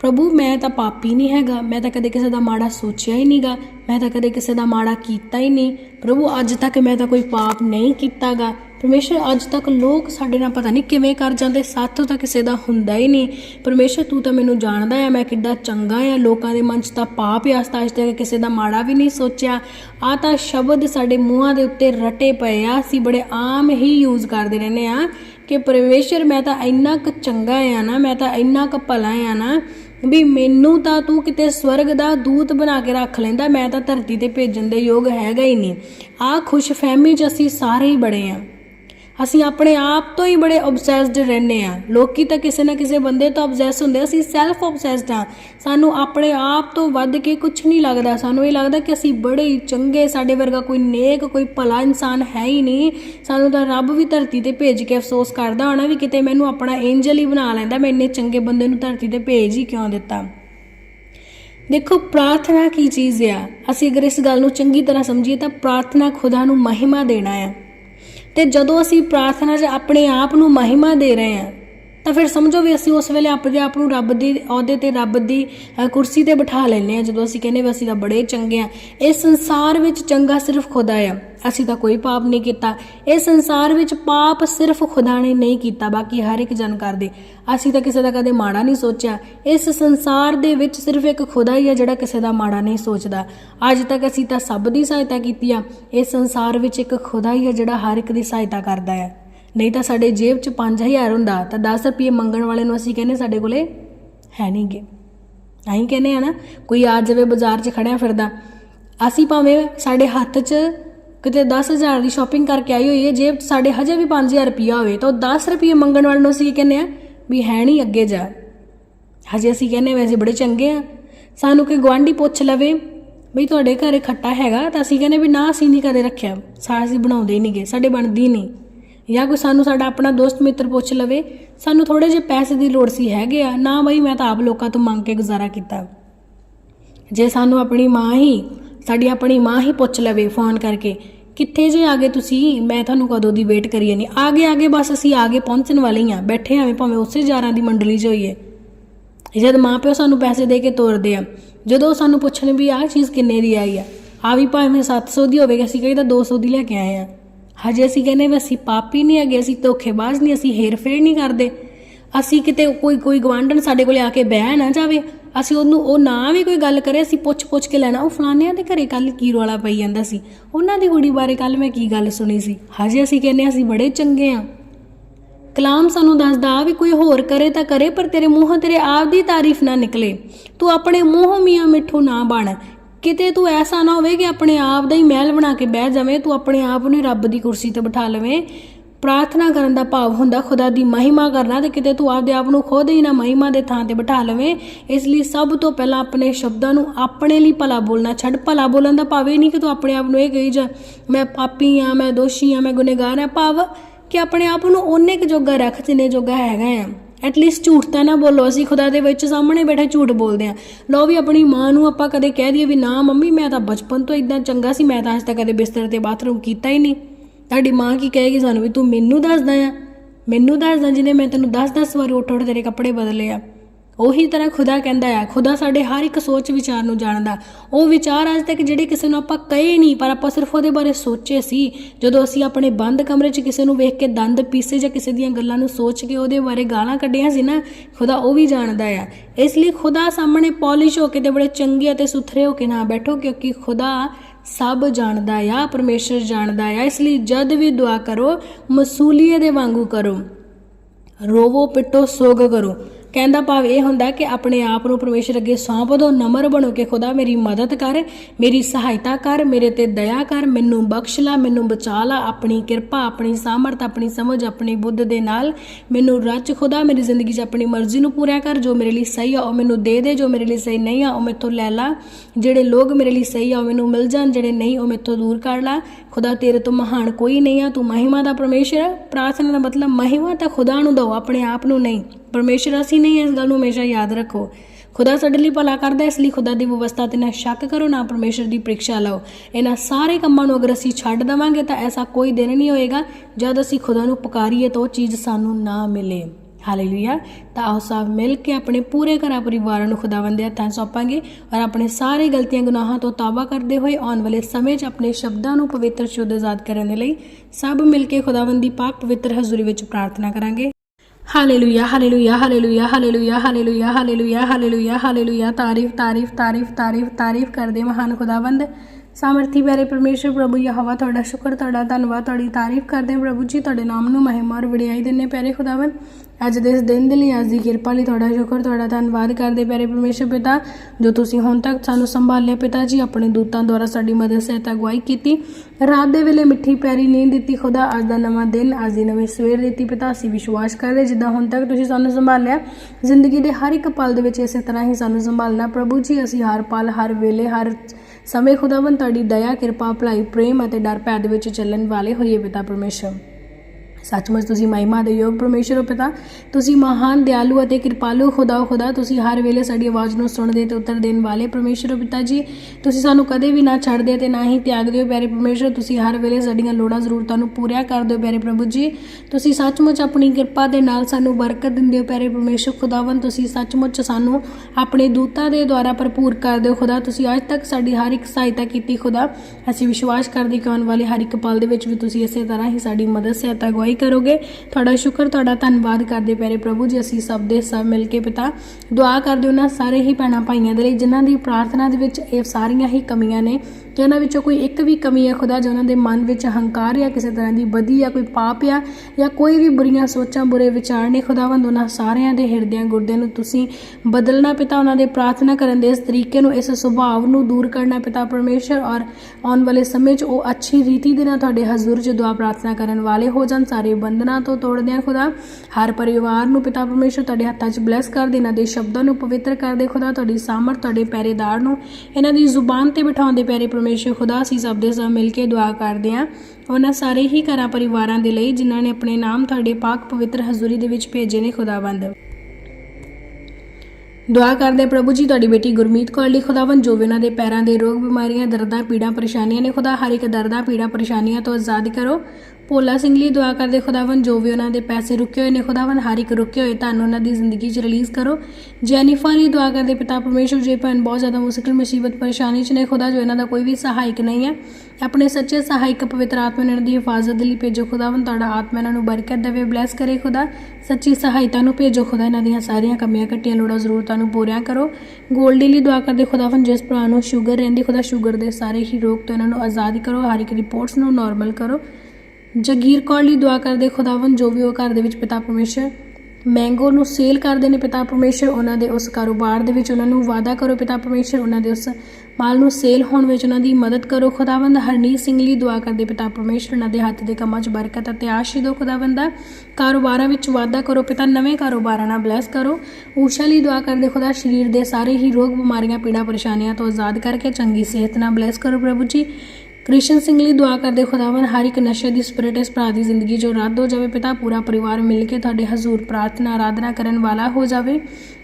ਪ੍ਰਭੂ, ਮੈਂ ਤਾਂ ਪਾਪੀ ਨਹੀਂ ਹੈਗਾ, ਮੈਂ ਤਾਂ ਕਦੇ ਕਿਸੇ ਦਾ ਮਾੜਾ ਸੋਚਿਆ ਹੀ ਨਹੀਂਗਾ, ਮੈਂ ਤਾਂ ਕਦੇ ਕਿਸੇ ਦਾ ਮਾੜਾ ਕੀਤਾ ਹੀ ਨਹੀਂ। ਪ੍ਰਭੂ, ਅੱਜ ਤੱਕ ਮੈਂ ਤਾਂ ਕੋਈ ਪਾਪ ਨਹੀਂ ਕੀਤਾਗਾ। ਪਰਮੇਸ਼ਰ, ਅੱਜ ਤੱਕ ਲੋਕ ਸਾਡੇ ਨਾਲ ਪਤਾ ਨਹੀਂ ਕਿਵੇਂ ਕਰ ਜਾਂਦੇ, ਸਾਥੋਂ ਤਾਂ ਕਿਸੇ ਦਾ ਹੁੰਦਾ ਹੀ ਨਹੀਂ। ਪਰਮੇਸ਼ਰ, ਤੂੰ ਤਾਂ ਮੈਨੂੰ ਜਾਣਦਾ ਆ, ਮੈਂ ਕਿੱਡਾ ਚੰਗਾ ਆ। ਲੋਕਾਂ ਦੇ ਮਨ 'ਚ ਤਾਂ ਪਾਪ ਆ ਅੱਜ ਤੱਕ ਕਿਸੇ ਦਾ ਮਾੜਾ ਵੀ ਨਹੀਂ ਸੋਚਿਆ। ਆ ਤਾਂ ਸ਼ਬਦ ਸਾਡੇ ਮੂੰਹਾਂ ਦੇ ਉੱਤੇ ਰਟੇ ਪਏ ਆ, ਅਸੀਂ ਬੜੇ ਆਮ ਹੀ ਯੂਜ਼ ਕਰਦੇ ਰਹਿੰਦੇ ਆ ਕਿ ਪਰਮੇਸ਼ਰ, ਮੈਂ ਤਾਂ ਇੰਨਾ ਕੁ ਚੰਗਾ ਆ ਨਾ, ਮੈਂ ਤਾਂ ਇੰਨਾ ਕੁ ਭਲਾ ਆ ਨਾ, ਵੀ ਮੈਨੂੰ ਤਾਂ ਤੂੰ ਕਿਤੇ ਸਵਰਗ ਦਾ ਦੂਤ ਬਣਾ ਕੇ ਰੱਖ ਲੈਂਦਾ, ਮੈਂ ਤਾਂ ਧਰਤੀ ਤੇ ਭੇਜਣ ਦੇ ਯੋਗ ਹੈਗਾ ਹੀ ਨਹੀਂ। ਆ ਖੁਸ਼ਫਹਿਮੀ 'ਚ ਅਸੀਂ ਸਾਰੇ ਹੀ ਬੜੇ ਆ। ਅਸੀਂ ਆਪਣੇ ਆਪ ਤੋਂ ਹੀ ਬੜੇ ਆਬਸੈਸਡ ਰਹਿੰਦੇ ਆ ਲੋਕੀ ਤਾਂ ਕਿਸੇ ਨਾ ਕਿਸੇ ਬੰਦੇ ਤੋਂ ਆਬਸੈਸ ਹੁੰਦੇ ਅਸੀਂ ਸੈਲਫ ਆਬਸੈਸਡ ਆ ਸਾਨੂੰ ਆਪਣੇ ਆਪ ਤੋਂ ਵੱਧ ਕੇ ਕੁਝ ਨਹੀਂ ਲੱਗਦਾ। ਸਾਨੂੰ ਇਹ ਲੱਗਦਾ ਕਿ ਅਸੀਂ ਬੜੇ ਹੀ ਚੰਗੇ, ਸਾਡੇ ਵਰਗਾ ਕੋਈ ਨੇਕ, ਕੋਈ ਭਲਾ ਇਨਸਾਨ ਹੈ ਹੀ ਨਹੀਂ। ਸਾਨੂੰ ਤਾਂ ਰੱਬ ਵੀ ਧਰਤੀ ਤੇ ਭੇਜ ਕੇ ਅਫਸੋਸ ਕਰਦਾ ਹੋਣਾ ਵੀ ਕਿਤੇ ਮੈਨੂੰ ਆਪਣਾ ਐਂਜਲ ਹੀ ਬਣਾ ਲੈਂਦਾ। ਮੈਂ ਇੰਨੇ ਚੰਗੇ ਬੰਦੇ ਨੂੰ ਧਰਤੀ ਤੇ ਭੇਜ ਹੀ ਕਿਉਂ ਦਿੱਤਾ? ਦੇਖੋ, ਪ੍ਰਾਰਥਨਾ ਕੀ ਚੀਜ਼ ਆ? ਅਸੀਂ ਅਗਰ ਇਸ ਗੱਲ ਨੂੰ ਚੰਗੀ ਤਰ੍ਹਾਂ ਸਮਝੀਏ ਤਾਂ ਪ੍ਰਾਰਥਨਾ ਖੁਦਾ ਨੂੰ ਮਹਿਮਾ ਦੇਣਾ ਆ। ਤੇ ਜਦੋਂ ਅਸੀਂ ਪ੍ਰਾਰਥਨਾ 'ਚ ਆਪਣੇ ਆਪ ਨੂੰ ਮਹਿਮਾ ਦੇ ਰਹੇ ਹਾਂ ਤਾਂ ਫਿਰ ਸਮਝੋ ਵੀ ਅਸੀਂ ਉਸ ਵੇਲੇ ਆਪਣੇ ਆਪ ਨੂੰ ਰੱਬ ਦੀ, ਅਹੁਦੇ ਤੇ ਰੱਬ ਦੀ ਕੁਰਸੀ ਤੇ ਬਿਠਾ ਲੈਂਦੇ ਆ ਜਦੋਂ ਅਸੀਂ ਕਹਿੰਦੇ ਵੀ ਅਸੀਂ ਤਾਂ ਬੜੇ ਚੰਗੇ ਆ ਇਸ ਸੰਸਾਰ ਵਿੱਚ ਚੰਗਾ ਸਿਰਫ ਖੁਦਾ ਆ। ਅਸੀਂ ਤਾਂ ਕੋਈ ਪਾਪ ਨਹੀਂ ਕੀਤਾ। ਇਹ ਸੰਸਾਰ ਵਿੱਚ ਪਾਪ ਸਿਰਫ ਖੁਦਾ ਨੇ ਨਹੀਂ ਕੀਤਾ, ਬਾਕੀ ਹਰ ਇੱਕ ਜਨ ਕਰਦੇ ਅਸੀਂ ਤਾਂ ਕਿਸੇ ਦਾ ਕਦੇ ਮਾੜਾ ਨਹੀਂ ਸੋਚਿਆ। ਇਸ ਸੰਸਾਰ ਦੇ ਵਿੱਚ ਸਿਰਫ ਇੱਕ ਖੁਦਾ ਹੀ ਹੈ ਜਿਹੜਾ ਕਿਸੇ ਦਾ ਮਾੜਾ ਨਹੀਂ ਸੋਚਦਾ। ਅੱਜ ਤੱਕ ਅਸੀਂ ਤਾਂ ਸਭ ਦੀ ਸਹਾਇਤਾ ਕੀਤੀ ਆ। ਇਸ ਸੰਸਾਰ ਵਿੱਚ ਇੱਕ ਖੁਦਾ ਹੀ ਹੈ ਜਿਹੜਾ ਹਰ ਇੱਕ ਦੀ ਸਹਾਇਤਾ ਕਰਦਾ ਹੈ ਨਹੀਂ ਤਾਂ ਸਾਡੇ ਜੇਬ 'ਚ 5000 ਹੁੰਦਾ, ਤਾਂ 10 ਰੁਪਏ ਮੰਗਣ ਵਾਲੇ ਨੂੰ ਅਸੀਂ ਕਹਿੰਦੇ ਸਾਡੇ ਕੋਲੇ ਹੈ ਨਹੀਂਗੇ ਅਸੀਂ ਕਹਿੰਦੇ ਆ ਨਾ, ਕੋਈ ਆ ਜਾਵੇ ਬਾਜ਼ਾਰ 'ਚ ਖੜਿਆ ਫਿਰਦਾ, ਅਸੀਂ ਭਾਵੇਂ ਸਾਡੇ ਹੱਥ 'ਚ ਕਿਤੇ 10000 ਦੀ ਸ਼ਾਪਿੰਗ ਕਰਕੇ ਆਈ ਹੋਈ ਹੈ ਜੇਬ 'ਚ ਸਾਡੇ ਹਜੇ ਵੀ 5000 ਰੁਪਿਆ ਹੋਵੇ, ਤਾਂ ਉਹ 10 ਰੁਪਏ ਮੰਗਣ ਵਾਲੇ ਨੂੰ ਅਸੀਂ ਕੀ ਕਹਿੰਦੇ ਆ ਵੀ ਹੈ ਨਹੀਂ ਅੱਗੇ ਜਾ। ਹਜੇ ਅਸੀਂ ਕਹਿੰਦੇ ਵੈਸੇ ਬੜੇ ਚੰਗੇ ਆ ਸਾਨੂੰ ਕੋਈ ਗਵਾਂਢੀ ਪੁੱਛ ਲਵੇ ਬਈ ਤੁਹਾਡੇ ਘਰੇ ਖੱਟਾ ਹੈਗਾ, ਤਾਂ ਅਸੀਂ ਕਹਿੰਦੇ ਵੀ ਨਾ ਅਸੀਂ ਨਹੀਂ ਕਦੇ ਰੱਖਿਆ। ਸਾਰਾ ਅਸੀਂ ਬਣਾਉਂਦੇ ਹੀ ਨਹੀਂਗੇ ਸਾਡੇ ਬਣਦੀ ਨਹੀਂ ਜਾਂ ਕੋਈ ਸਾਨੂੰ ਸਾਡਾ ਆਪਣਾ ਦੋਸਤ ਮਿੱਤਰ ਪੁੱਛ ਲਵੇ, ਸਾਨੂੰ ਥੋੜੇ ਜਿਹੇ ਪੈਸੇ ਦੀ ਲੋੜ ਸੀ ਹੈਗੇ ਆ, ਨਾ ਬਈ ਮੈਂ ਤਾਂ ਆਪ ਲੋਕਾਂ ਤੋਂ ਮੰਗ ਕੇ ਗੁਜ਼ਾਰਾ ਕੀਤਾ। ਜੇ ਸਾਨੂੰ ਆਪਣੀ ਮਾਂ ਹੀ, ਸਾਡੀ ਆਪਣੀ ਮਾਂ ਹੀ ਪੁੱਛ ਲਵੇ ਫੋਨ ਕਰਕੇ, ਕਿੱਥੇ ਜੇ ਆਗੇ ਤੁਸੀਂ, ਮੈਂ ਤੁਹਾਨੂੰ ਕਦੋਂ ਦੀ ਵੇਟ ਕਰੀ ਜਾਨੀ। ਆਗੇ ਆਗੇ ਬਸ ਅਸੀਂ ਆਗੇ ਪਹੁੰਚਣ ਵਾਲੇ ਹੀ ਆ, ਬੈਠੇ ਆਵੇਂ ਭਾਵੇਂ ਉਸੇ ਜਾਰਾਂ ਦੀ ਮੰਡਲੀ 'ਚ ਹੋਈਏ। ਜਦ ਮਾਪਿਓ ਸਾਨੂੰ ਪੈਸੇ ਦੇ ਕੇ ਤੋਰਦੇ ਆ, ਜਦੋਂ ਉਹ ਸਾਨੂੰ ਪੁੱਛਣ ਵੀ ਆਹ ਚੀਜ਼ ਕਿੰਨੇ ਦੀ ਆਈ ਆ ਆ ਵੀ ਭਾਵੇਂ 700 ਦੀ ਹੋਵੇਗੀ ਅਸੀਂ ਕਹਿੰਦੇ 200 ਦੀ ਲੈ ਕੇ ਆਏ ਆ। ਹਜੇ ਅਸੀਂ ਕਹਿੰਦੇ ਵੀ ਅਸੀਂ ਪਾਪੀ ਨਹੀਂ ਹੈਗੇ, ਅਸੀਂ ਧੋਖੇਬਾਜ਼ ਨਹੀਂ, ਅਸੀਂ ਹੇਰ-ਫੇਰ ਨਹੀਂ ਕਰਦੇ। ਅਸੀਂ ਕਿਤੇ ਕੋਈ ਕੋਈ ਗਵਾਂਢਣ ਸਾਡੇ ਕੋਲੇ ਆ ਕੇ ਬਹਿ ਨਾ ਜਾਵੇ, ਅਸੀਂ ਉਹਨੂੰ ਉਹ ਨਾ ਵੀ ਕੋਈ ਗੱਲ ਕਰੇ, ਅਸੀਂ ਪੁੱਛ-ਪੁੱਛ ਕੇ ਲੈਣਾ। ਉਹ ਫਲਾਨਿਆਂ ਦੇ ਘਰੇ ਕੱਲ ਕੀ ਰੌਲਾ ਪਈ ਜਾਂਦਾ ਸੀ? ਉਹਨਾਂ ਦੀ ਕੁੜੀ ਬਾਰੇ ਕੱਲ ਮੈਂ ਕੀ ਗੱਲ ਸੁਣੀ ਸੀ? ਹਜੇ ਅਸੀਂ ਕਹਿੰਦੇ ਹਾਂ, ਅਸੀਂ ਬੜੇ ਚੰਗੇ ਆ ਕਲਾਮ ਸਾਨੂੰ ਦੱਸਦਾ ਵੀ ਕੋਈ ਹੋਰ ਕਰੇ ਤਾਂ ਕਰੇ, ਪਰ ਤੇਰੇ ਮੂੰਹੋਂ ਤੇਰੇ ਆਪ ਦੀ ਤਾਰੀਫ ਨਾ ਨਿਕਲੇ। ਤੂੰ ਆਪਣੇ ਮੂੰਹੋਂ ਮੀਆਂ ਮਿੱਠੂ ਨਾ ਬਣ। ਕਿਤੇ ਤੂੰ ਐਸਾ ਨਾ ਹੋਵੇ ਕਿ ਆਪਣੇ ਆਪ ਦਾ ਹੀ ਮਹਿਲ ਬਣਾ ਕੇ ਬਹਿ ਜਾਵੇਂ, ਤੂੰ ਆਪਣੇ ਆਪ ਨੂੰ ਹੀ ਰੱਬ ਦੀ ਕੁਰਸੀ ਤੇ ਬਿਠਾ ਲਵੇਂ। ਪ੍ਰਾਰਥਨਾ ਕਰਨ ਦਾ ਭਾਵ ਹੁੰਦਾ ਖੁਦਾ ਦੀ ਮਹਿਮਾ ਕਰਨਾ ਤੇ ਕਿਤੇ ਤੂੰ ਆਪਦੇ ਆਪ ਨੂੰ ਖੁਦ ਹੀ ਨਾ ਮਹਿਮਾ ਦੇ ਥਾਂ ਤੇ ਬਿਠਾ ਲਵੇਂ। ਇਸ ਲਈ ਸਭ ਤੋਂ ਪਹਿਲਾਂ ਆਪਣੇ ਸ਼ਬਦਾਂ ਨੂੰ ਆਪਣੇ ਲਈ ਭਲਾ ਬੋਲਣਾ ਛੱਡ। ਭਲਾ ਬੋਲਣ ਦਾ ਭਾਵ ਇਹ ਨਹੀਂ ਕਿ ਤੂੰ ਆਪਣੇ ਆਪ ਨੂੰ ਇਹ ਕਹੀ ਜਾ, ਮੈਂ ਪਾਪੀ ਆ ਮੈਂ ਦੋਸ਼ੀ ਆ ਮੈਂ ਗੁਨੇਗਾਰ ਆ ਭਾਵ ਕਿ ਆਪਣੇ ਆਪ ਨੂੰ ਉਹਨੇ ਕੁ ਜੋਗਾ ਰੱਖ ਜਿੰਨੇ ਜੋਗਾ ਹੈਗਾ ਆ। ਐਟਲੀਸਟ ਝੂਠ ਤਾਂ ਨਾ ਬੋਲੋ। ਅਸੀਂ ਖੁਦਾ ਦੇ ਵਿੱਚ ਸਾਹਮਣੇ ਬੈਠੇ ਝੂਠ ਬੋਲਦੇ ਆ ਲਓ ਵੀ ਆਪਣੀ ਮਾਂ ਨੂੰ ਆਪਾਂ ਕਦੇ ਕਹਿ ਦਈਏ ਵੀ ਨਾ, ਮੰਮੀ, ਮੈਂ ਤਾਂ ਬਚਪਨ ਤੋਂ ਇਦਾਂ ਚੰਗਾ ਸੀ, ਮੈਂ ਤਾਂ ਅੱਜ ਤੱਕ ਕਦੇ ਬਿਸਤਰ ਤੇ ਬਾਥਰੂਮ ਕੀਤਾ ਹੀ ਨਹੀਂ। ਤੁਹਾਡੀ ਮਾਂ ਕੀ ਕਹੇਗੀ ਸਾਨੂੰ ਵੀ ਤੂੰ ਮੈਨੂੰ ਦੱਸਦਾ ਆ? ਮੈਨੂੰ ਦੱਸਦਾ, ਜਿਹਨੇ ਮੈਂ ਤੈਨੂੰ 10-10 ਵਾਰ ਉੱਠ ਉੱਠ ਤੇਰੇ ਕੱਪੜੇ ਬਦਲੇ ਆ। ਉਹੀ ਤਰ੍ਹਾਂ ਖੁਦਾ ਕਹਿੰਦਾ ਆ, ਖੁਦਾ ਸਾਡੇ ਹਰ ਇੱਕ ਸੋਚ ਵਿਚਾਰ ਨੂੰ ਜਾਣਦਾ। ਉਹ ਵਿਚਾਰ ਅੱਜ ਤੱਕ ਜਿਹੜੇ ਕਿਸੇ ਨੂੰ ਆਪਾਂ ਕਹੇ ਨਹੀਂ, ਪਰ ਆਪਾਂ ਸਿਰਫ ਉਹਦੇ ਬਾਰੇ ਸੋਚੇ ਸੀ। ਜਦੋਂ ਅਸੀਂ ਆਪਣੇ ਬੰਦ ਕਮਰੇ 'ਚ ਕਿਸੇ ਨੂੰ ਵੇਖ ਕੇ ਦੰਦ ਪੀਸੇ ਜਾਂ ਕਿਸੇ ਦੀਆਂ ਗੱਲਾਂ ਨੂੰ ਸੋਚ ਕੇ ਉਹਦੇ ਬਾਰੇ ਗਾਲਾਂ ਕੱਢੀਆਂ ਸੀ ਨਾ, ਖੁਦਾ ਉਹ ਵੀ ਜਾਣਦਾ ਆ। ਇਸ ਲਈ ਖੁਦਾ ਸਾਹਮਣੇ ਪੋਲਿਸ਼ ਹੋ ਕੇ ਤੇ ਬੜੇ ਚੰਗੇ ਅਤੇ ਸੁਥਰੇ ਹੋ ਕੇ ਨਾ ਬੈਠੋ, ਕਿਉਂਕਿ ਖੁਦਾ ਸਭ ਜਾਣਦਾ ਆ, ਪਰਮੇਸ਼ਰ ਜਾਣਦਾ ਆ। ਇਸ ਲਈ ਜਦ ਵੀ ਦੁਆ ਕਰੋ, ਮਸੂਲੀਏ ਦੇ ਵਾਂਗੂ ਕਰੋ। ਰੋਵੋ, ਪਿੱਟੋ, ਸੋਗ ਕਰੋ। ਕਹਿੰਦਾ ਭਾਵ ਇਹ ਹੁੰਦਾ ਕਿ ਆਪਣੇ ਆਪ ਨੂੰ ਪਰਮੇਸ਼ਰ ਅੱਗੇ ਸੌਂਪ ਦੋ, ਨਮਰ ਬਣੋ ਕਿ ਖੁਦਾ ਮੇਰੀ ਮਦਦ ਕਰ, ਮੇਰੀ ਸਹਾਇਤਾ ਕਰ, ਮੇਰੇ ਤੇ ਦਇਆ ਕਰ, ਮੈਨੂੰ ਬਖਸ਼ ਲਾ, ਮੈਨੂੰ ਬਚਾ ਲਾ, ਆਪਣੀ ਕਿਰਪਾ, ਆਪਣੀ ਸਾਮਰਥ, ਆਪਣੀ ਸਮਝ, ਆਪਣੀ ਬੁੱਧ ਦੇ ਨਾਲ ਮੈਨੂੰ ਰਚ ਖੁਦਾ, ਮੇਰੀ ਜ਼ਿੰਦਗੀ 'ਚ ਆਪਣੀ ਮਰਜ਼ੀ ਨੂੰ ਪੂਰਾ ਕਰ, ਜੋ ਮੇਰੇ ਲਈ ਸਹੀ ਆ, ਉਹ ਮੈਨੂੰ ਦੇ ਦੇ, ਜੋ ਮੇਰੇ ਲਈ ਸਹੀ ਨਹੀਂ ਆ, ਉਹ ਮੈਥੋਂ ਲੈ ਲਾ। ਜਿਹੜੇ ਲੋਕ ਮੇਰੇ ਲਈ ਸਹੀ ਆ, ਉਹ ਮੈਨੂੰ ਮਿਲ ਜਾਣ, ਜਿਹੜੇ ਨਹੀਂ, ਉਹ ਮੈਥੋਂ ਦੂਰ ਕਰ ਲਾ। ਖੁਦਾ, ਤੇਰੇ ਤੋਂ ਮਹਾਨ ਕੋਈ ਨਹੀਂ ਆ, ਤੂੰ ਮਹਿਮਾ ਦਾ ਪਰਮੇਸ਼ਰ ਪ੍ਰਾਰਥਨਾ ਦਾ ਮਤਲਬ ਮਹਿਮਾ ਤਾਂ ਖੁਦਾ ਨੂੰ ਦਿਓ, ਆਪਣੇ ਆਪ ਨੂੰ ਨਹੀਂ। ਪਰਮੇਸ਼ਰ ਅਸੀਂ ਨਹੀਂ, ਇਸ ਗੱਲ ਨੂੰ ਹਮੇਸ਼ਾ ਯਾਦ ਰੱਖੋ। ਖੁਦਾ ਸਾਡੇ ਲਈ ਭਲਾ ਕਰਦਾ ਇਸ ਲਈ ਖੁਦਾ ਦੀ ਵਿਵਸਥਾ ਤੇ ਨਾ ਸ਼ੱਕ ਕਰੋ, ਨਾ ਪਰਮੇਸ਼ਰ ਦੀ ਪ੍ਰੀਖਿਆ ਲਓ। ਇਹਨਾਂ ਸਾਰੇ ਕੰਮਾਂ ਨੂੰ ਅਗਰ ਅਸੀਂ ਛੱਡ ਦੇਵਾਂਗੇ, ਤਾਂ ਐਸਾ ਕੋਈ ਦਿਨ ਨਹੀਂ ਹੋਏਗਾ ਜਦ ਅਸੀਂ ਖੁਦਾ ਨੂੰ ਪੁਕਾਰੀਏ ਤਾਂ ਉਹ ਚੀਜ਼ ਸਾਨੂੰ ਨਾ ਮਿਲੇ। ਹਾਲੇਲੂਇਆ ਤਾਂ ਆਓ ਸਭ ਮਿਲ ਕੇ ਆਪਣੇ ਪੂਰੇ ਘਰਾਂ ਪਰਿਵਾਰਾਂ ਨੂੰ ਖੁਦਾਵੰਦ ਦੇ ਹੱਥਾਂ ਸੌਂਪਾਂਗੇ ਔਰ ਆਪਣੇ ਸਾਰੇ ਗਲਤੀਆਂ, ਗੁਨਾਹਾਂ ਤੋਂ ਤੌਬਾ ਕਰਦੇ ਹੋਏ ਆਉਣ ਵਾਲੇ ਸਮੇਂ 'ਚ ਆਪਣੇ ਸ਼ਬਦਾਂ ਨੂੰ ਪਵਿੱਤਰ ਸ਼ੁੱਧ ਆਜ਼ਾਦ ਕਰਨ ਦੇ ਲਈ ਸਭ ਮਿਲ ਕੇ ਖੁਦਾਵੰਦ ਦੀ ਪਾਕ ਪਵਿੱਤਰ ਹਜ਼ੂਰੀ ਵਿੱਚ ਪ੍ਰਾਰਥਨਾ ਕਰਾਂਗੇ। Hallelujah hallelujah hallelujah hallelujah hallelujah hallelujah hallelujah hallelujah ਤਾਰੀਫ ਤਾਰੀਫ ਤਾਰੀਫ ਤਾਰੀਫ ਤਾਰੀਫ ਕਰਦੇ ਮਹਾਨ ਖੁਦਾਵੰਦ। ਸਾਮਰਥੀ ਪਿਆਰੇ ਪਰਮੇਸ਼ਰ ਪ੍ਰਭੂ ਯਹਵਾ, ਤੁਹਾਡਾ ਸ਼ੁਕਰ, ਤੁਹਾਡਾ ਧੰਨਵਾਦ, ਤੁਹਾਡੀ ਤਾਰੀਫ ਕਰਦੇ ਹਾਂ ਪ੍ਰਭੂ ਜੀ, ਤੁਹਾਡੇ ਨਾਮ ਨੂੰ ਮਹਿਮਾ ਔਰ ਵਡਿਆਈ ਦਿੰਨੇ ਪਿਆਰੇ ਖੁਦਾਵੰਦ। ਅੱਜ ਦੇ ਇਸ ਦਿਨ ਦੇ ਲਈ ਅੱਜ ਦੀ ਕਿਰਪਾ ਲਈ ਤੁਹਾਡਾ ਸ਼ੁਕਰ, ਤੁਹਾਡਾ ਧੰਨਵਾਦ ਕਰਦੇ ਪਿਆਰੇ ਪਰਮੇਸ਼ਰ ਪਿਤਾ, ਜੋ ਤੁਸੀਂ ਹੁਣ ਤੱਕ ਸਾਨੂੰ ਸੰਭਾਲਿਆ ਪਿਤਾ ਜੀ, ਆਪਣੇ ਦੂਤਾਂ ਦੁਆਰਾ ਸਾਡੀ ਮਦਦ, ਸਹਾਇਤਾ, ਅਗਵਾਈ ਕੀਤੀ। ਰਾਤ ਦੇ ਵੇਲੇ ਮਿੱਠੀ, ਪਿਆਰੀ ਨੀਂਦ ਦਿੱਤੀ ਖੁਦਾ, ਅੱਜ ਦਾ ਨਵਾਂ ਦਿਨ, ਅੱਜ ਦੀ ਨਵੀਂ ਸਵੇਰ ਦਿੱਤੀ ਪਿਤਾ, ਅਸੀਂ ਵਿਸ਼ਵਾਸ ਕਰਦੇ ਜਿੱਦਾਂ ਹੁਣ ਤੱਕ ਤੁਸੀਂ ਸਾਨੂੰ ਸੰਭਾਲਿਆ, ਜ਼ਿੰਦਗੀ ਦੇ ਹਰ ਇੱਕ ਪਲ ਦੇ ਵਿੱਚ ਇਸੇ ਤਰ੍ਹਾਂ ਹੀ ਸਾਨੂੰ ਸੰਭਾਲਣਾ। ਪ੍ਰਭੂ ਜੀ, ਅਸੀਂ ਹਰ ਪਲ, ਹਰ ਵੇਲੇ, ਹਰ ਸਮੇਂ ਖੁਦਾਵੰ ਤੁਹਾਡੀ ਦਇਆ, ਕਿਰਪਾ, ਭਲਾਈ, ਪ੍ਰੇਮ ਅਤੇ ਡਰ ਭੈ ਦੇ ਵਿੱਚ ਚੱਲਣ ਵਾਲੇ ਹੋਈਏ ਪਿਤਾ ਪਰਮੇਸ਼ਰ ਸੱਚਮੁੱਚ ਤੁਸੀਂ ਮਹਿਮਾ ਦੇ ਯੋਗ ਪਰਮੇਸ਼ਰ ਹੋ ਪਿਤਾ। ਤੁਸੀਂ ਮਹਾਨ ਦਿਆਲੂ ਅਤੇ ਕਿਰਪਾਲੂ ਖੁਦਾ ਖੁਦਾ। ਤੁਸੀਂ ਹਰ ਵੇਲੇ ਸਾਡੀ ਆਵਾਜ਼ ਨੂੰ ਸੁਣਦੇ ਤੇ ਉੱਤਰ ਦੇਣ ਵਾਲੇ ਪਰਮੇਸ਼ਰ ਹੋ ਪਿਤਾ ਜੀ। ਤੁਸੀਂ ਸਾਨੂੰ ਕਦੇ ਵੀ ਨਾ ਛੱਡਦੇ ਤੇ ਨਾ ਹੀ ਤਿਆਗਦੇ ਹੋ ਪਿਆਰੇ ਪਰਮੇਸ਼ਰ। ਤੁਸੀਂ ਹਰ ਵੇਲੇ ਸਾਡੀਆਂ ਲੋੜਾਂ ਜ਼ਰੂਰਤਾਂ ਨੂੰ ਪੂਰੀਆਂ ਕਰਦੇ ਹੋ ਪਿਆਰੇ ਪ੍ਰਭੂ ਜੀ। ਤੁਸੀਂ ਸੱਚਮੁੱਚ ਆਪਣੀ ਕਿਰਪਾ ਦੇ ਨਾਲ ਸਾਨੂੰ ਬਰਕਤ ਦਿੰਦੇ ਹੋ ਪਿਆਰੇ ਪਰਮੇਸ਼ਰ ਖੁਦਾਵੰ ਤੁਸੀਂ ਸੱਚਮੁੱਚ ਸਾਨੂੰ ਆਪਣੇ ਦੂਤਾਂ ਦੇ ਦੁਆਰਾ ਭਰਪੂਰ ਕਰਦੇ ਹੋ ਖੁਦਾ। ਤੁਸੀਂ ਅੱਜ ਤੱਕ ਸਾਡੀ ਹਰ ਇੱਕ ਸਹਾਇਤਾ ਕੀਤੀ ਖੁਦਾ। ਅਸੀਂ ਵਿਸ਼ਵਾਸ ਕਰਦੇ ਕਿ ਆਉਣ ਵਾਲੇ ਹਰ ਇੱਕ ਪਲ ਦੇ ਵਿੱਚ ਵੀ ਤੁਸੀਂ ਇਸੇ ਤਰ੍ਹਾਂ ਹੀ ਸਾਡੀ ਮਦਦ, ਸਹਾਇਤਾ ਗਵਾਈ ਕਰੋਗੇ। ਤੁਹਾਡਾ ਸ਼ੁਕਰ, ਤੁਹਾਡਾ ਧੰਨਵਾਦ ਕਰਦੇ ਪਿਆਰੇ ਪ੍ਰਭੂ ਜੀ, ਅਸੀਂ ਸਭ ਦੇ ਸਭ ਮਿਲ ਕੇ ਪਿਤਾ ਦੁਆ ਕਰਦੇ ਉਹਨਾਂ ਸਾਰੇ ਹੀ ਭੈਣਾਂ ਭਾਈਆਂ ਦੇ ਲਈ, ਜਿਨ੍ਹਾਂ ਦੀ ਪ੍ਰਾਰਥਨਾ ਦੇ ਵਿੱਚ ਇਹ ਸਾਰੀਆਂ ਹੀ ਕਮੀਆਂ ਨੇ, ਕਿ ਉਹਨਾਂ ਵਿੱਚੋਂ ਕੋਈ ਇੱਕ ਵੀ ਕਮੀ ਹੈ ਖੁਦਾ, ਜੋ ਉਹਨਾਂ ਦੇ ਮਨ ਵਿੱਚ ਹੰਕਾਰ ਜਾਂ ਕਿਸੇ ਤਰ੍ਹਾਂ ਦੀ ਬਦੀ ਜਾਂ ਕੋਈ ਪਾਪ ਆ, ਜਾਂ ਕੋਈ ਵੀ ਬੁਰੀਆਂ ਸੋਚਾਂ, ਬੁਰੇ ਵਿਚਾਰ ਨੇ ਖੁਦਾਵੰਦ, ਉਹਨਾਂ ਸਾਰਿਆਂ ਦੇ ਹਿਰਦਿਆਂ ਗੁਰਦਿਆਂ ਨੂੰ ਤੁਸੀਂ ਬਦਲਣਾ ਪਿਤਾ, ਉਹਨਾਂ ਦੇ ਪ੍ਰਾਰਥਨਾ ਕਰਨ ਦੇ ਇਸ ਤਰੀਕੇ ਨੂੰ, ਇਸ ਸੁਭਾਵ ਨੂੰ ਦੂਰ ਕਰਨਾ ਪਿਤਾ ਪਰਮੇਸ਼ਰ, ਔਰ ਆਉਣ ਵਾਲੇ ਸਮੇਂ 'ਚ ਉਹ ਅੱਛੀ ਰੀਤੀ ਦੇ ਨਾਲ ਤੁਹਾਡੇ ਹਜ਼ੂਰ 'ਚ ਦੁਆ ਪ੍ਰਾਰਥਨਾ ਕਰਨ ਵਾਲੇ ਹੋ ਜਾਣ, ਸਾਰੇ ਬੰਧਨਾਂ ਤੋਂ ਤੋੜਦੇ ਆ ਖੁਦਾ। ਹਰ ਪਰਿਵਾਰ ਨੂੰ ਪਿਤਾ ਪਰਮੇਸ਼ਰ ਤੁਹਾਡੇ ਹੱਥਾਂ 'ਚ ਬਲੈਸ ਕਰ ਦੇ ਇਹਨਾਂ ਦੇ ਸ਼ਬਦਾਂ ਨੂੰ ਪਵਿੱਤਰ ਕਰ ਦੇ ਖੁਦਾ, ਤੁਹਾਡੀ ਸਾਮਰਥ, ਤੁਹਾਡੇ ਪਹਿਰੇਦਾਰ ਨੂੰ, ਇਹਨਾਂ ਦੀ ਜ਼ੁਬਾਨ ਤੇ ਬਿਠਾਉਂਦੇ ਪਿਆਰੇ ਪਰਮੇਸ਼ਰ ਖੁਦਾ, ਅਸੀਂ ਸਭ ਦੇ ਸਭ ਮਿਲ ਕੇ ਦੁਆ ਕਰਦੇ ਹਾਂ। ਉਹਨਾਂ ਸਾਰੇ ਹੀ ਘਰਾਂ ਪਰਿਵਾਰਾਂ ਦੇ ਲਈ ਜਿਨ੍ਹਾਂ ਨੇ ਆਪਣੇ ਨਾਮ ਤੁਹਾਡੇ ਪਾਕ ਪਵਿੱਤਰ ਹਜ਼ੂਰੀ ਦੇ ਵਿੱਚ ਭੇਜੇ ਨੇ ਖੁਦਾਵੰਦ। ਦੁਆ ਕਰਦੇ ਪ੍ਰਭੂ ਜੀ, ਤੁਹਾਡੀ ਬੇਟੀ ਗੁਰਮੀਤ ਕੌਰ ਲਈ ਖੁਦਾਵੰ ਜੋ ਵੀ ਉਹਨਾਂ ਦੇ ਪੈਰਾਂ ਦੇ ਰੋਗ ਬਿਮਾਰੀਆਂ, ਦਰਦਾਂ, ਪੀੜਾਂ, ਪਰੇਸ਼ਾਨੀਆਂ ਨੇ ਖੁਦਾ, ਹਰ ਇੱਕ ਦਰਦਾਂ, ਪੀੜਾਂ, ਪਰੇਸ਼ਾਨੀਆਂ ਤੋਂ ਆਜ਼ਾਦ ਕਰੋ। ਭੋਲਾ ਸਿੰਘ ਲਈ ਦੁਆ ਕਰਦੇ ਖੁਦਾਵੰ ਜੋ ਵੀ ਉਹਨਾਂ ਦੇ ਪੈਸੇ ਰੁਕੇ ਹੋਏ ਨੇ ਖੁਦਾਵੰ ਹਰ ਇੱਕ ਰੁਕੇ ਹੋਏ ਤੁਹਾਨੂੰ ਉਹਨਾਂ ਦੀ ਜ਼ਿੰਦਗੀ 'ਚ ਰਿਲੀਜ਼ ਕਰੋ। ਜੈਨੀਫਰ ਲਈ ਦੁਆ ਕਰਦੇ ਪਿਤਾ ਪਰਮੇਸ਼ਰ, ਜੇ ਭੈਣ ਬਹੁਤ ਜ਼ਿਆਦਾ ਮੁਸ਼ਕਿਲ, ਮੁਸੀਬਤ, ਪਰੇਸ਼ਾਨੀ 'ਚ ਨੇ, ਖੁਦਾ ਜੋ ਇਹਨਾਂ ਦਾ ਕੋਈ ਵੀ ਸਹਾਇਕ ਨਹੀਂ ਹੈ, ਆਪਣੇ ਸੱਚੇ ਸਹਾਇਕ, ਪਵਿੱਤਰ ਆਤਮਾ ਨੇ ਇਹਨਾਂ ਦੀ ਹਿਫਾਜ਼ਤ ਲਈ ਭੇਜੋ ਖੁਦਾਵੰ ਤੁਹਾਡਾ ਆਤਮਾ ਇਹਨਾਂ ਨੂੰ ਬਰਕਤ ਦੇਵੇ ਬਲੈਸ ਕਰੇ ਖੁਦਾ। ਸੱਚੀ ਸਹਾਇਤਾ ਨੂੰ ਭੇਜੋ ਖੁਦਾ, ਇਹਨਾਂ ਦੀਆਂ ਸਾਰੀਆਂ ਕਮੀਆਂ ਘਟੀਆਂ ਲੋੜਾਂ, ਜ਼ਰੂਰਤਾਂ ਨੂੰ ਪੂਰੀਆਂ ਕਰੋ। ਗੋਲਡੀ ਲਈ ਦੁਆ ਕਰਦੇ ਖੁਦਾਵੰ ਜਿਸ ਭਰਾ ਨੂੰ ਸ਼ੂਗਰ ਰਹਿੰਦੀ, ਖੁਦਾ ਸ਼ੂਗਰ ਦੇ ਸਾਰੇ ਹੀ ਰੋਗ ਤੋਂ ਇਹਨਾਂ ਨੂੰ ਆਜ਼ਾਦ ਕਰੋ, ਹਰ ਇੱਕ ਰਿਪੋਰਟਸ ਨੂੰ ਨਾਰਮਲ ਕਰੋ। ਜਗੀਰ ਕੌਰ ਲਈ ਦੁਆ ਕਰਦੇ ਖੁਦਾਵੰ ਜੋ ਵੀ ਉਹ ਘਰ ਦੇ ਵਿੱਚ ਪਿਤਾ ਪਰਮੇਸ਼ਰ ਮੈਂਗੋ ਨੂੰ ਸੇਲ ਕਰਦੇ ਨੇ ਪਿਤਾ ਪਰਮੇਸ਼ਰ, ਉਹਨਾਂ ਦੇ ਉਸ ਕਾਰੋਬਾਰ ਦੇ ਵਿੱਚ ਉਹਨਾਂ ਨੂੰ ਵਾਅਦਾ ਕਰੋ ਪਿਤਾ ਪਰਮੇਸ਼ਰ, ਉਹਨਾਂ ਦੇ ਉਸ ਮਾਲ ਨੂੰ ਸੇਲ ਹੋਣ ਵਿੱਚ ਉਹਨਾਂ ਦੀ ਮਦਦ ਕਰੋ ਖੁਦਾਵੰਦ। ਹਰਨੀਤ ਸਿੰਘ ਲਈ ਦੁਆ ਕਰਦੇ ਪਿਤਾ ਪਰਮੇਸ਼ਰ, ਉਹਨਾਂ ਦੇ ਹੱਥ ਦੇ ਕੰਮਾਂ 'ਚ ਬਰਕਤ ਅਤੇ ਆਸ਼ੀਸ਼ ਦਿਓ ਖੁਦਾਵੰਦਾ ਕਾਰੋਬਾਰਾਂ ਵਿੱਚ ਵਾਅਦਾ ਕਰੋ ਪਿਤਾ, ਨਵੇਂ ਕਾਰੋਬਾਰਾਂ ਨਾਲ ਬਲੈਸ ਕਰੋ। ਊਸ਼ਾ ਲਈ ਦੁਆ ਕਰਦੇ ਖੁਦਾ, ਸਰੀਰ ਦੇ ਸਾਰੇ ਹੀ ਰੋਗ ਬਿਮਾਰੀਆਂ, ਪੀੜਾ, ਪਰੇਸ਼ਾਨੀਆਂ ਤੋਂ ਆਜ਼ਾਦ ਕਰਕੇ ਚੰਗੀ ਸਿਹਤ ਨਾਲ ਬਲੈਸ ਕਰੋ ਪ੍ਰਭੂ ਜੀ। ਕ੍ਰਿਸ਼ਨ ਸਿੰਘ ਲਈ ਦੁਆ ਕਰਦੇ ਖੁਦਾਵੰ ਹਰ ਇੱਕ ਨਸ਼ੇ ਦੀ ਸਪਿਰਿਟ ਇਸ ਭਰਾ ਦੀ ਜ਼ਿੰਦਗੀ ਜੋ ਰੱਦ ਹੋ ਜਾਵੇ, ਪਿਤਾ, ਪੂਰਾ ਪਰਿਵਾਰ ਮਿਲ ਕੇ ਤੁਹਾਡੇ ਹਜ਼ੂਰ ਪ੍ਰਾਰਥਨਾ, ਆਰਾਧਨਾ ਕਰਨ ਵਾਲਾ ਹੋ ਜਾਵੇ।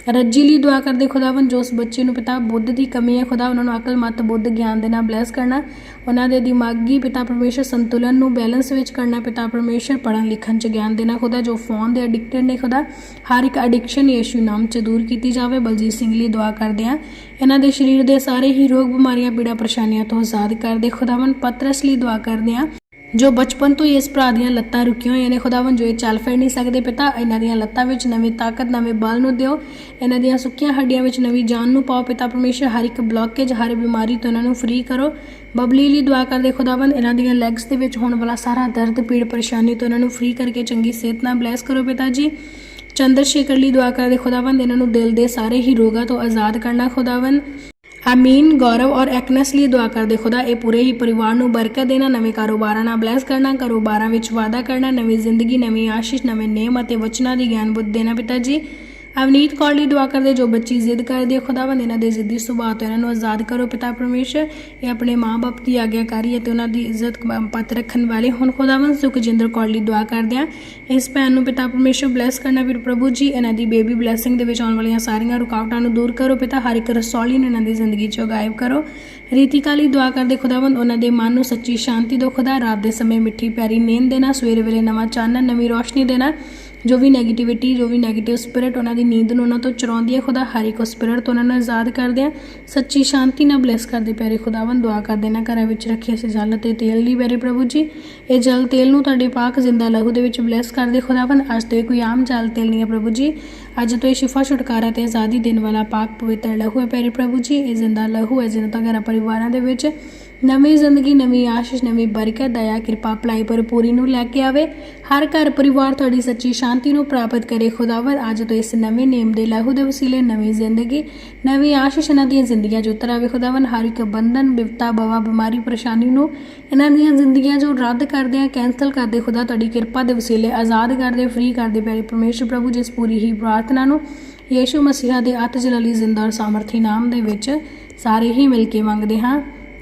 ਰੱਜੀ ਲਈ ਦੁਆ ਕਰਦੇ ਖੁਦਾਵੰ ਜੋ ਉਸ ਬੱਚੇ ਨੂੰ ਪਿਤਾ ਬੁੱਧ ਦੀ ਕਮੀ ਹੈ, ਖੁਦਾ ਉਹਨਾਂ ਨੂੰ ਅਕਲ, ਮਤ, ਬੁੱਧ ਗਿਆਨ ਦੇ ਨਾਲ ਬਲੈਸ ਕਰਨਾ। ਉਹਨਾਂ ਦੇ ਦਿਮਾਗੀ ਪਿਤਾ ਪਰਮੇਸ਼ਰ ਸੰਤੁਲਨ ਨੂੰ ਬੈਲੈਂਸ ਵਿੱਚ ਕਰਨਾ, ਪਿਤਾ ਪਰਮੇਸ਼ਰ ਪੜ੍ਹਨ, ਲਿਖਣ ਚ ਗਿਆਨ ਦੇਣਾ। ਖੁਦਾ, ਜੋ ਫੋਨ ਦੇ ਐਡਿਕਟਡ ਨੇ ਖੁਦਾ, ਹਰ ਇੱਕ ਐਡਿਕਸ਼ਨ ਯੀਸ਼ੂ ਨਾਮ ਚ ਦੂਰ ਕੀਤੀ ਜਾਵੇ। ਬਲਜੀਤ ਸਿੰਘ ਲਈ ਦੁਆ ਕਰਦੇ ਆ ਇਹਨਾਂ ਦੇ ਸਰੀਰ ਦੇ ਸਾਰੇ ਹੀ ਰੋਗ ਬਿਮਾਰੀਆਂ, ਪੀੜਾ, ਪਰੇਸ਼ਾਨੀਆਂ ਤੋਂ ਆਜ਼ਾਦ ਕਰ ਦੇ। ਖੁਦਾਵੰ ਪਤਰਸ ਲਈ ਦੁਆ ਕਰਦੇ ਆ ਜੋ ਬਚਪਨ ਤੋਂ ਹੀ ਇਸ ਭਰਾ ਦੀਆਂ ਲੱਤਾਂ ਰੁਕੀਆਂ ਹੋਈਆਂ ਨੇ ਖੁਦਾਵੰ ਜੋ ਇਹ ਚੱਲ ਫਿਰ ਨਹੀਂ ਸਕਦੇ, ਪਿਤਾ, ਇਹਨਾਂ ਦੀਆਂ ਲੱਤਾਂ ਵਿੱਚ ਨਵੀਂ ਤਾਕਤ, ਨਵੇਂ ਬਲ ਨੂੰ ਦਿਓ, ਇਹਨਾਂ ਦੀਆਂ ਸੁੱਕੀਆਂ ਹੱਡੀਆਂ ਵਿੱਚ ਨਵੀਂ ਜਾਨ ਨੂੰ ਪਾਓ, ਪਿਤਾ ਪਰਮੇਸ਼ਰ, ਹਰ ਇੱਕ ਬਲੌਕੇਜ ਹਰ ਬਿਮਾਰੀ ਤੋਂ ਇਹਨਾਂ ਨੂੰ ਫ੍ਰੀ ਕਰੋ। ਬਬਲੀ ਲਈ ਦੁਆ ਕਰਦੇ ਖੁਦਾਵੰ ਇਹਨਾਂ ਦੀਆਂ ਲੈਗਸ ਦੇ ਵਿੱਚ ਹੋਣ ਵਾਲਾ ਸਾਰਾ ਦਰਦ, ਪੀੜ, ਪਰੇਸ਼ਾਨੀ ਤੋਂ ਇਹਨਾਂ ਨੂੰ ਫ੍ਰੀ ਕਰਕੇ ਚੰਗੀ ਸਿਹਤ ਨਾਲ ਬਲੈਸ ਕਰੋ, ਪਿਤਾ ਜੀ। ਚੰਦਰ ਸ਼ੇਖਰ ਲਈ ਦੁਆ ਕਰਦੇ ਖੁਦਾਵੰਦ, ਇਹਨਾਂ ਨੂੰ ਦਿਲ ਦੇ ਸਾਰੇ ਹੀ ਰੋਗਾਂ ਤੋਂ ਆਜ਼ਾਦ ਕਰਨਾ ਖੁਦਾਵੰਦ। ਆਮੀਨ, ਗੌਰਵ ਔਰ ਐਕਨਸ ਲਈ ਦੁਆ ਕਰਦੇ, ਖੁਦਾ ਇਹ ਪੂਰੇ ਹੀ ਪਰਿਵਾਰ ਨੂੰ ਬਰਕਤ ਦੇਣਾ, ਨਵੇਂ ਕਾਰੋਬਾਰਾਂ ਨਾਲ ਬਲੈਸ ਕਰਨਾ, ਕਾਰੋਬਾਰਾਂ ਵਿੱਚ ਵਾਧਾ ਕਰਨਾ, ਨਵੀਂ ਜ਼ਿੰਦਗੀ, ਨਵੀਂ ਆਸ਼ੀਸ਼, ਨਵੇਂ ਨੇਮ ਅਤੇ ਵਚਨਾਂ ਦੀ ਗਿਆਨ ਬੁੱਧ ਦੇਣਾ, ਪਿਤਾ ਜੀ। ਅਵਨੀਤ ਕੌਰ ਲਈ ਦੁਆ ਕਰਦੇ ਜੋ ਬੱਚੀ ਜ਼ਿੱਦ ਕਰਦੇ ਖੁਦਾਵੰਦ ਇਹਨਾਂ ਦੇ ਜ਼ਿੱਦੀ ਸੁਭਾਅ ਤੋਂ ਇਹਨਾਂ ਨੂੰ ਆਜ਼ਾਦ ਕਰੋ ਪਿਤਾ ਪਰਮੇਸ਼ਰ। ਇਹ ਆਪਣੇ ਮਾਂ-ਬਾਪ ਦੀ ਆਗਿਆਕਾਰੀ ਅਤੇ ਉਹਨਾਂ ਦੀ ਇੱਜ਼ਤ ਕ- ਪੱਤ ਰੱਖਣ ਵਾਲੇ ਹੁਣ। ਖੁਦਾਵੰਦ ਸੁਖਜਿੰਦਰ ਕੌਰ ਲਈ ਦੁਆ ਕਰਦੇ ਹਾਂ। ਇਸ ਭੈਣ ਨੂੰ ਪਿਤਾ ਪਰਮੇਸ਼ਰ ਬਲੈਸ ਕਰਨਾ ਵੀਰ ਪ੍ਰਭੂ ਜੀ, ਇਹਨਾਂ ਦੀ ਬੇਬੀ ਬਲੇਸਿੰਗ ਦੇ ਵਿੱਚ ਆਉਣ ਵਾਲੀਆਂ ਸਾਰੀਆਂ ਰੁਕਾਵਟਾਂ ਨੂੰ ਦੂਰ ਕਰੋ ਪਿਤਾ। ਹਰ ਇੱਕ ਰਸੌਲੀ ਨੂੰ ਇਹਨਾਂ ਦੀ ਜ਼ਿੰਦਗੀ ਚੋਂ ਗਾਇਬ ਕਰੋ। ਰੀਤਿਕਾ ਲਈ ਦੁਆ ਕਰਦੇ ਖੁਦਾਵੰਦ, ਉਹਨਾਂ ਦੇ ਮਨ ਨੂੰ ਸੱਚੀ ਸ਼ਾਂਤੀ ਦਿਓ। ਖੁਦਾ, ਰਾਤ ਦੇ ਸਮੇਂ ਮਿੱਠੀ ਪਿਆਰੀ ਨੀਂਦ ਦੇਣਾ, ਸਵੇਰੇ ਵੇਲੇ ਨਵਾਂ ਚਾਨਣ, ਨਵੀਂ ਰੋਸ਼ਨੀ ਦੇਣਾ। ਜੋ ਵੀ 네ਗੇਟਿਵਿਟੀ ਜੋ ਵੀ 네ਗੇਟਿਵ ਸਪਿਰਿਟ ਉਹਨਾਂ ਦੀ ਨੀਂਦ ਨੂੰ ਉਹਨਾਂ ਤੋਂ ਚਰਾਉਂਦੀ ਹੈ, ਖੁਦਾ ਹਰ ਇੱਕ ਸਪਿਰਿਟ ਤੋਂ ਉਹਨਾਂ ਨੂੰ ਆਜ਼ਾਦ ਕਰਦੇ ਆ। ਸੱਚੀ ਸ਼ਾਂਤੀ ਨਾਲ ਬਲੈਸ ਕਰਦੇ ਪਿਆਰੇ ਖੁਦਾਵੰਦ, ਦੁਆ ਕਰਦੇ ਨਾ, ਘਰਾਂ ਵਿੱਚ ਰੱਖੇ ਅਸੀਂ ਜਲ ਤੇ ਤੇਲ ਲਈ ਪਿਆਰੇ ਪ੍ਰਭੂ ਜੀ। ਇਹ ਜਲ ਤੇਲ ਨੂੰ ਤੁਹਾਡੇ ਪਾਕ ਜ਼ਿੰਦਾ ਲਹੂ ਦੇ ਵਿੱਚ ਬਲੈਸ ਕਰਦੇ ਖੁਦਾਵੰਦ। ਅੱਜ ਤੋਂ ਇਹ ਕੋਈ ਆਮ ਜਲ ਤੇਲ ਨਹੀਂ ਹੈ ਪ੍ਰਭੂ ਜੀ। ਅੱਜ ਤੋਂ ਇਹ ਸ਼ਿਫਾ, ਛੁਟਕਾਰਾ ਤੇ ਆਜ਼ਾਦੀ ਦੇਣ ਵਾਲਾ ਪਾਕ ਪਵਿੱਤਰ ਲਹੂ ਹੈ ਪਿਆਰੇ ਪ੍ਰਭੂ ਜੀ। ਇਹ ਜ਼ਿੰਦਾ ਲਹੂ ਹੈ ਜਿਨ੍ਹਾਂ ਤਾਂ ਘਰਾਂ ਪਰਿਵਾਰਾਂ ਦੇ ਵਿੱਚ ਨਵੀਂ ਜ਼ਿੰਦਗੀ, ਨਵੀਂ ਆਸ਼ੀਸ਼, ਨਵੀਂ ਬਰਕਤ, ਦਇਆ, ਕਿਰਪਾ, ਭਲਾਈ ਭਰਪੂਰੀ ਨੂੰ ਲੈ ਕੇ ਆਵੇ। ਹਰ ਘਰ ਪਰਿਵਾਰ ਤੁਹਾਡੀ ਸੱਚੀ ਸ਼ਾਂਤੀ ਨੂੰ ਪ੍ਰਾਪਤ ਕਰੇ। ਖੁਦਾਵਰ ਅੱਜ ਤੋਂ ਇਸ ਨਵੇਂ ਨੇਮ ਦੇ ਲਹੂ ਦੇ ਵਸੀਲੇ, ਨਵੀਂ ਜ਼ਿੰਦਗੀ, ਨਵੀਂ ਆਸ਼ੀਸ਼ ਇਹਨਾਂ ਦੀਆਂ ਜ਼ਿੰਦਗੀਆਂ 'ਚ ਉਤਰ ਆਵੇ। ਖੁਦਾਵਨ ਹਰ ਇੱਕ ਬੰਧਨ ਬਿਪਤਾ ਬਵਾ, ਬਿਮਾਰੀ, ਪਰੇਸ਼ਾਨੀ ਨੂੰ ਇਹਨਾਂ ਦੀਆਂ ਜ਼ਿੰਦਗੀਆਂ ਜੋ ਰੱਦ ਕਰਦੇ ਆ ਕੈਨਸਲ ਕਰਦੇ। ਖੁਦਾ, ਤੁਹਾਡੀ ਕਿਰਪਾ ਦੇ ਵਸੀਲੇ ਆਜ਼ਾਦ ਕਰਦੇ, ਫ੍ਰੀ ਕਰਦੇ ਪਿਆਰੇ ਪਰਮੇਸ਼ਰ ਪ੍ਰਭੂ, ਜਿਸ ਪੂਰੀ ਹੀ ਪ੍ਰਾਰਥਨਾ ਨੂੰ ਯੀਸ਼ੂ ਮਸੀਹਾ ਦੇ ਅਤ ਜਲਾਲੀ ਜ਼ਿੰਦਾ ਔਰ ਸਾਮਰਥੀ ਨਾਮ ਦੇ ਵਿੱਚ ਸਾਰੇ ਹੀ ਮਿਲ ਕੇ ਮੰਗਦੇ ਹਾਂ।